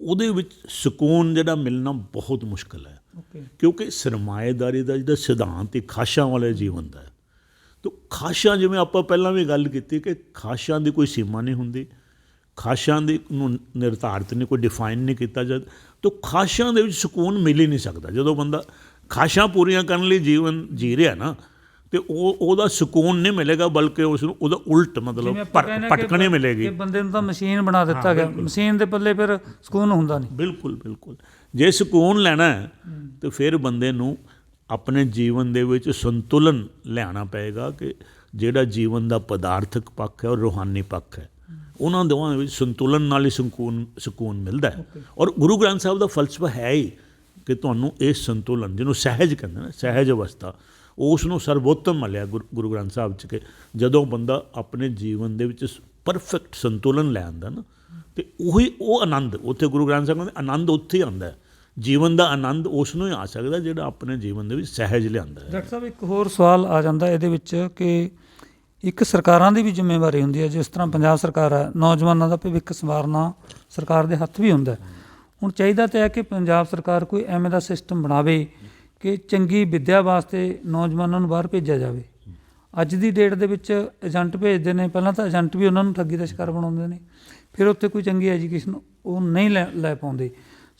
ਉਹਦੇ ਵਿੱਚ ਸਕੂਨ ਜਿਹੜਾ ਮਿਲਣਾ ਬਹੁਤ ਮੁਸ਼ਕਲ ਹੈ। ਕਿਉਂਕਿ ਸਰਮਾਏਦਾਰੀ ਦਾ ਜਿਹੜਾ ਸਿਧਾਂਤ ਹੀ ਖਾਸ਼ਾਂ ਵਾਲੇ ਜੀਵਨ ਦਾ ਹੈ। ਤੋ ਖਾਸ਼ਾਂ ਜਿਵੇਂ ਆਪਾਂ ਪਹਿਲਾਂ ਵੀ ਗੱਲ ਕੀਤੀ ਕਿ ਖਾਸ਼ਾਂ ਦੀ ਕੋਈ ਸੀਮਾ ਨਹੀਂ ਹੁੰਦੀ ਖਾਸ਼ਾਂ ਦੀ ਨੂੰ ਨਿਰਧਾਰਿਤ ਨਹੀਂ ਕੋਈ ਡਿਫਾਈਨ ਨਹੀਂ ਕੀਤਾ ਜਦ ਤੋ ਖਾਸ਼ਾਂ ਦੇ ਵਿੱਚ ਸਕੂਨ ਮਿਲ ਹੀ ਨਹੀਂ ਸਕਦਾ। ਜਦੋਂ ਬੰਦਾ ਖਾਸ਼ਾਂ ਪੂਰੀਆਂ ਕਰਨ ਲਈ ਜੀਵਨ ਜੀ ਰਿਹਾ ਨਾ ਤੇ ਉਹ ਉਹਦਾ ਸਕੂਨ ਨਹੀਂ ਮਿਲੇਗਾ ਬਲਕਿ ਉਸ ਨੂੰ ਉਹਦਾ ਉਲਟ ਮਤਲਬ ਭਟਕਣੇ ਮਿਲੇਗੀ। ਕਿ ਬੰਦੇ ਨੂੰ ਤਾਂ ਮਸ਼ੀਨ ਬਣਾ ਦਿੱਤਾ ਗਿਆ। ਮਸ਼ੀਨ ਦੇ ਪੱਲੇ ਫਿਰ ਸਕੂਨ ਹੁੰਦਾ ਨਹੀਂ। ਬਿਲਕੁਲ ਬਿਲਕੁਲ। ਜੇ ਸਕੂਨ ਲੈਣਾ ਹੈ ਤੇ ਫਿਰ ਬੰਦੇ ਨੂੰ ਆਪਣੇ ਜੀਵਨ ਦੇ ਵਿੱਚ ਸੰਤੁਲਨ ਲਿਆਉਣਾ ਪਏਗਾ ਕਿ ਜਿਹੜਾ ਜੀਵਨ ਦਾ ਪਦਾਰਥਕ ਪੱਖ ਹੈ ਔਰ ਰੂਹਾਨੀ ਪੱਖ ਹੈ। ਉਹਨਾਂ ਦੋਵਾਂ ਵਿੱਚ ਸੰਤੁਲਨ ਨਾਲ ਹੀ ਸਕੂਨ ਸਕੂਨ ਮਿਲਦਾ ਹੈ। ਔਰ ਗੁਰੂ ਗ੍ਰੰਥ ਸਾਹਿਬ ਦਾ ਫਲਸਫਾ ਹੈ ਹੀ ਕਿ ਤੁਹਾਨੂੰ ਇਹ ਸੰਤੁਲਨ ਜਿਹਨੂੰ ਸਹਿਜ ਕਹਿੰਦੇ ਨੇ ਸਹਿਜ ਅਵਸਥਾ ਉਸ ਨੂੰ ਸਰਵੋਤਮ ਮਿਲਿਆ ਗੁਰੂ ਗੁਰੂ ਗ੍ਰੰਥ ਸਾਹਿਬ ਚ ਕਿ ਜਦੋਂ ਬੰਦਾ ਆਪਣੇ ਜੀਵਨ ਦੇ ਵਿੱਚ ਪਰਫੈਕਟ ਸੰਤੁਲਨ ਲੈ ਆਉਂਦਾ ਨਾ, ਤੇ ਉਹੀ ਉਹ ਆਨੰਦ, ਉੱਥੇ ਗੁਰੂ ਗ੍ਰੰਥ ਸਾਹਿਬ ਕਹਿੰਦੇ ਆਨੰਦ ਉੱਥੇ ਹੀ ਆਉਂਦਾ ਹੈ। ਜੀਵਨ ਦਾ ਆਨੰਦ ਉਸ ਨੂੰ ਹੀ ਆ ਸਕਦਾ ਜਿਹੜਾ ਆਪਣੇ ਜੀਵਨ ਦੇ ਵਿੱਚ ਸਹਿਜ ਲਿਆਂਦਾ ਹੈ। ਡਾਕਟਰ ਸਾਹਿਬ, ਇੱਕ ਹੋਰ ਸਵਾਲ ਆ ਜਾਂਦਾ ਇਹਦੇ ਵਿੱਚ ਕਿ ਇੱਕ ਸਰਕਾਰਾਂ ਦੀ ਵੀ ਜ਼ਿੰਮੇਵਾਰੀ ਹੁੰਦੀ ਹੈ ਜਿਸ ਤਰ੍ਹਾਂ ਪੰਜਾਬ ਸਰਕਾਰ ਹੈ, ਨੌਜਵਾਨਾਂ ਦਾ ਭਵਿੱਖ ਸੰਵਾਰਨਾ ਸਰਕਾਰ ਦੇ ਹੱਥ ਵੀ ਹੁੰਦਾ ਹੁਣ ਚਾਹੀਦਾ ਤਾਂ ਹੈ ਕਿ ਪੰਜਾਬ ਸਰਕਾਰ ਕੋਈ ਐਵੇਂ ਦਾ ਸਿਸਟਮ ਬਣਾਵੇ ਕਿ ਚੰਗੀ ਵਿੱਦਿਆ ਵਾਸਤੇ ਨੌਜਵਾਨਾਂ ਨੂੰ ਬਾਹਰ ਭੇਜਿਆ ਜਾਵੇ। ਅੱਜ ਦੀ ਡੇਟ ਦੇ ਵਿੱਚ ਏਜੰਟ ਭੇਜਦੇ ਨੇ। ਪਹਿਲਾਂ ਤਾਂ ਏਜੰਟ ਵੀ ਉਹਨਾਂ ਨੂੰ ਠੱਗੀ ਦਾ ਸ਼ਿਕਾਰ ਬਣਾਉਂਦੇ ਨੇ। ਫਿਰ ਉੱਥੇ ਕੋਈ ਚੰਗੀ ਐਜੂਕੇਸ਼ਨ ਉਹ ਨਹੀਂ ਲੈ ਲੈ ਪਾਉਂਦੇ।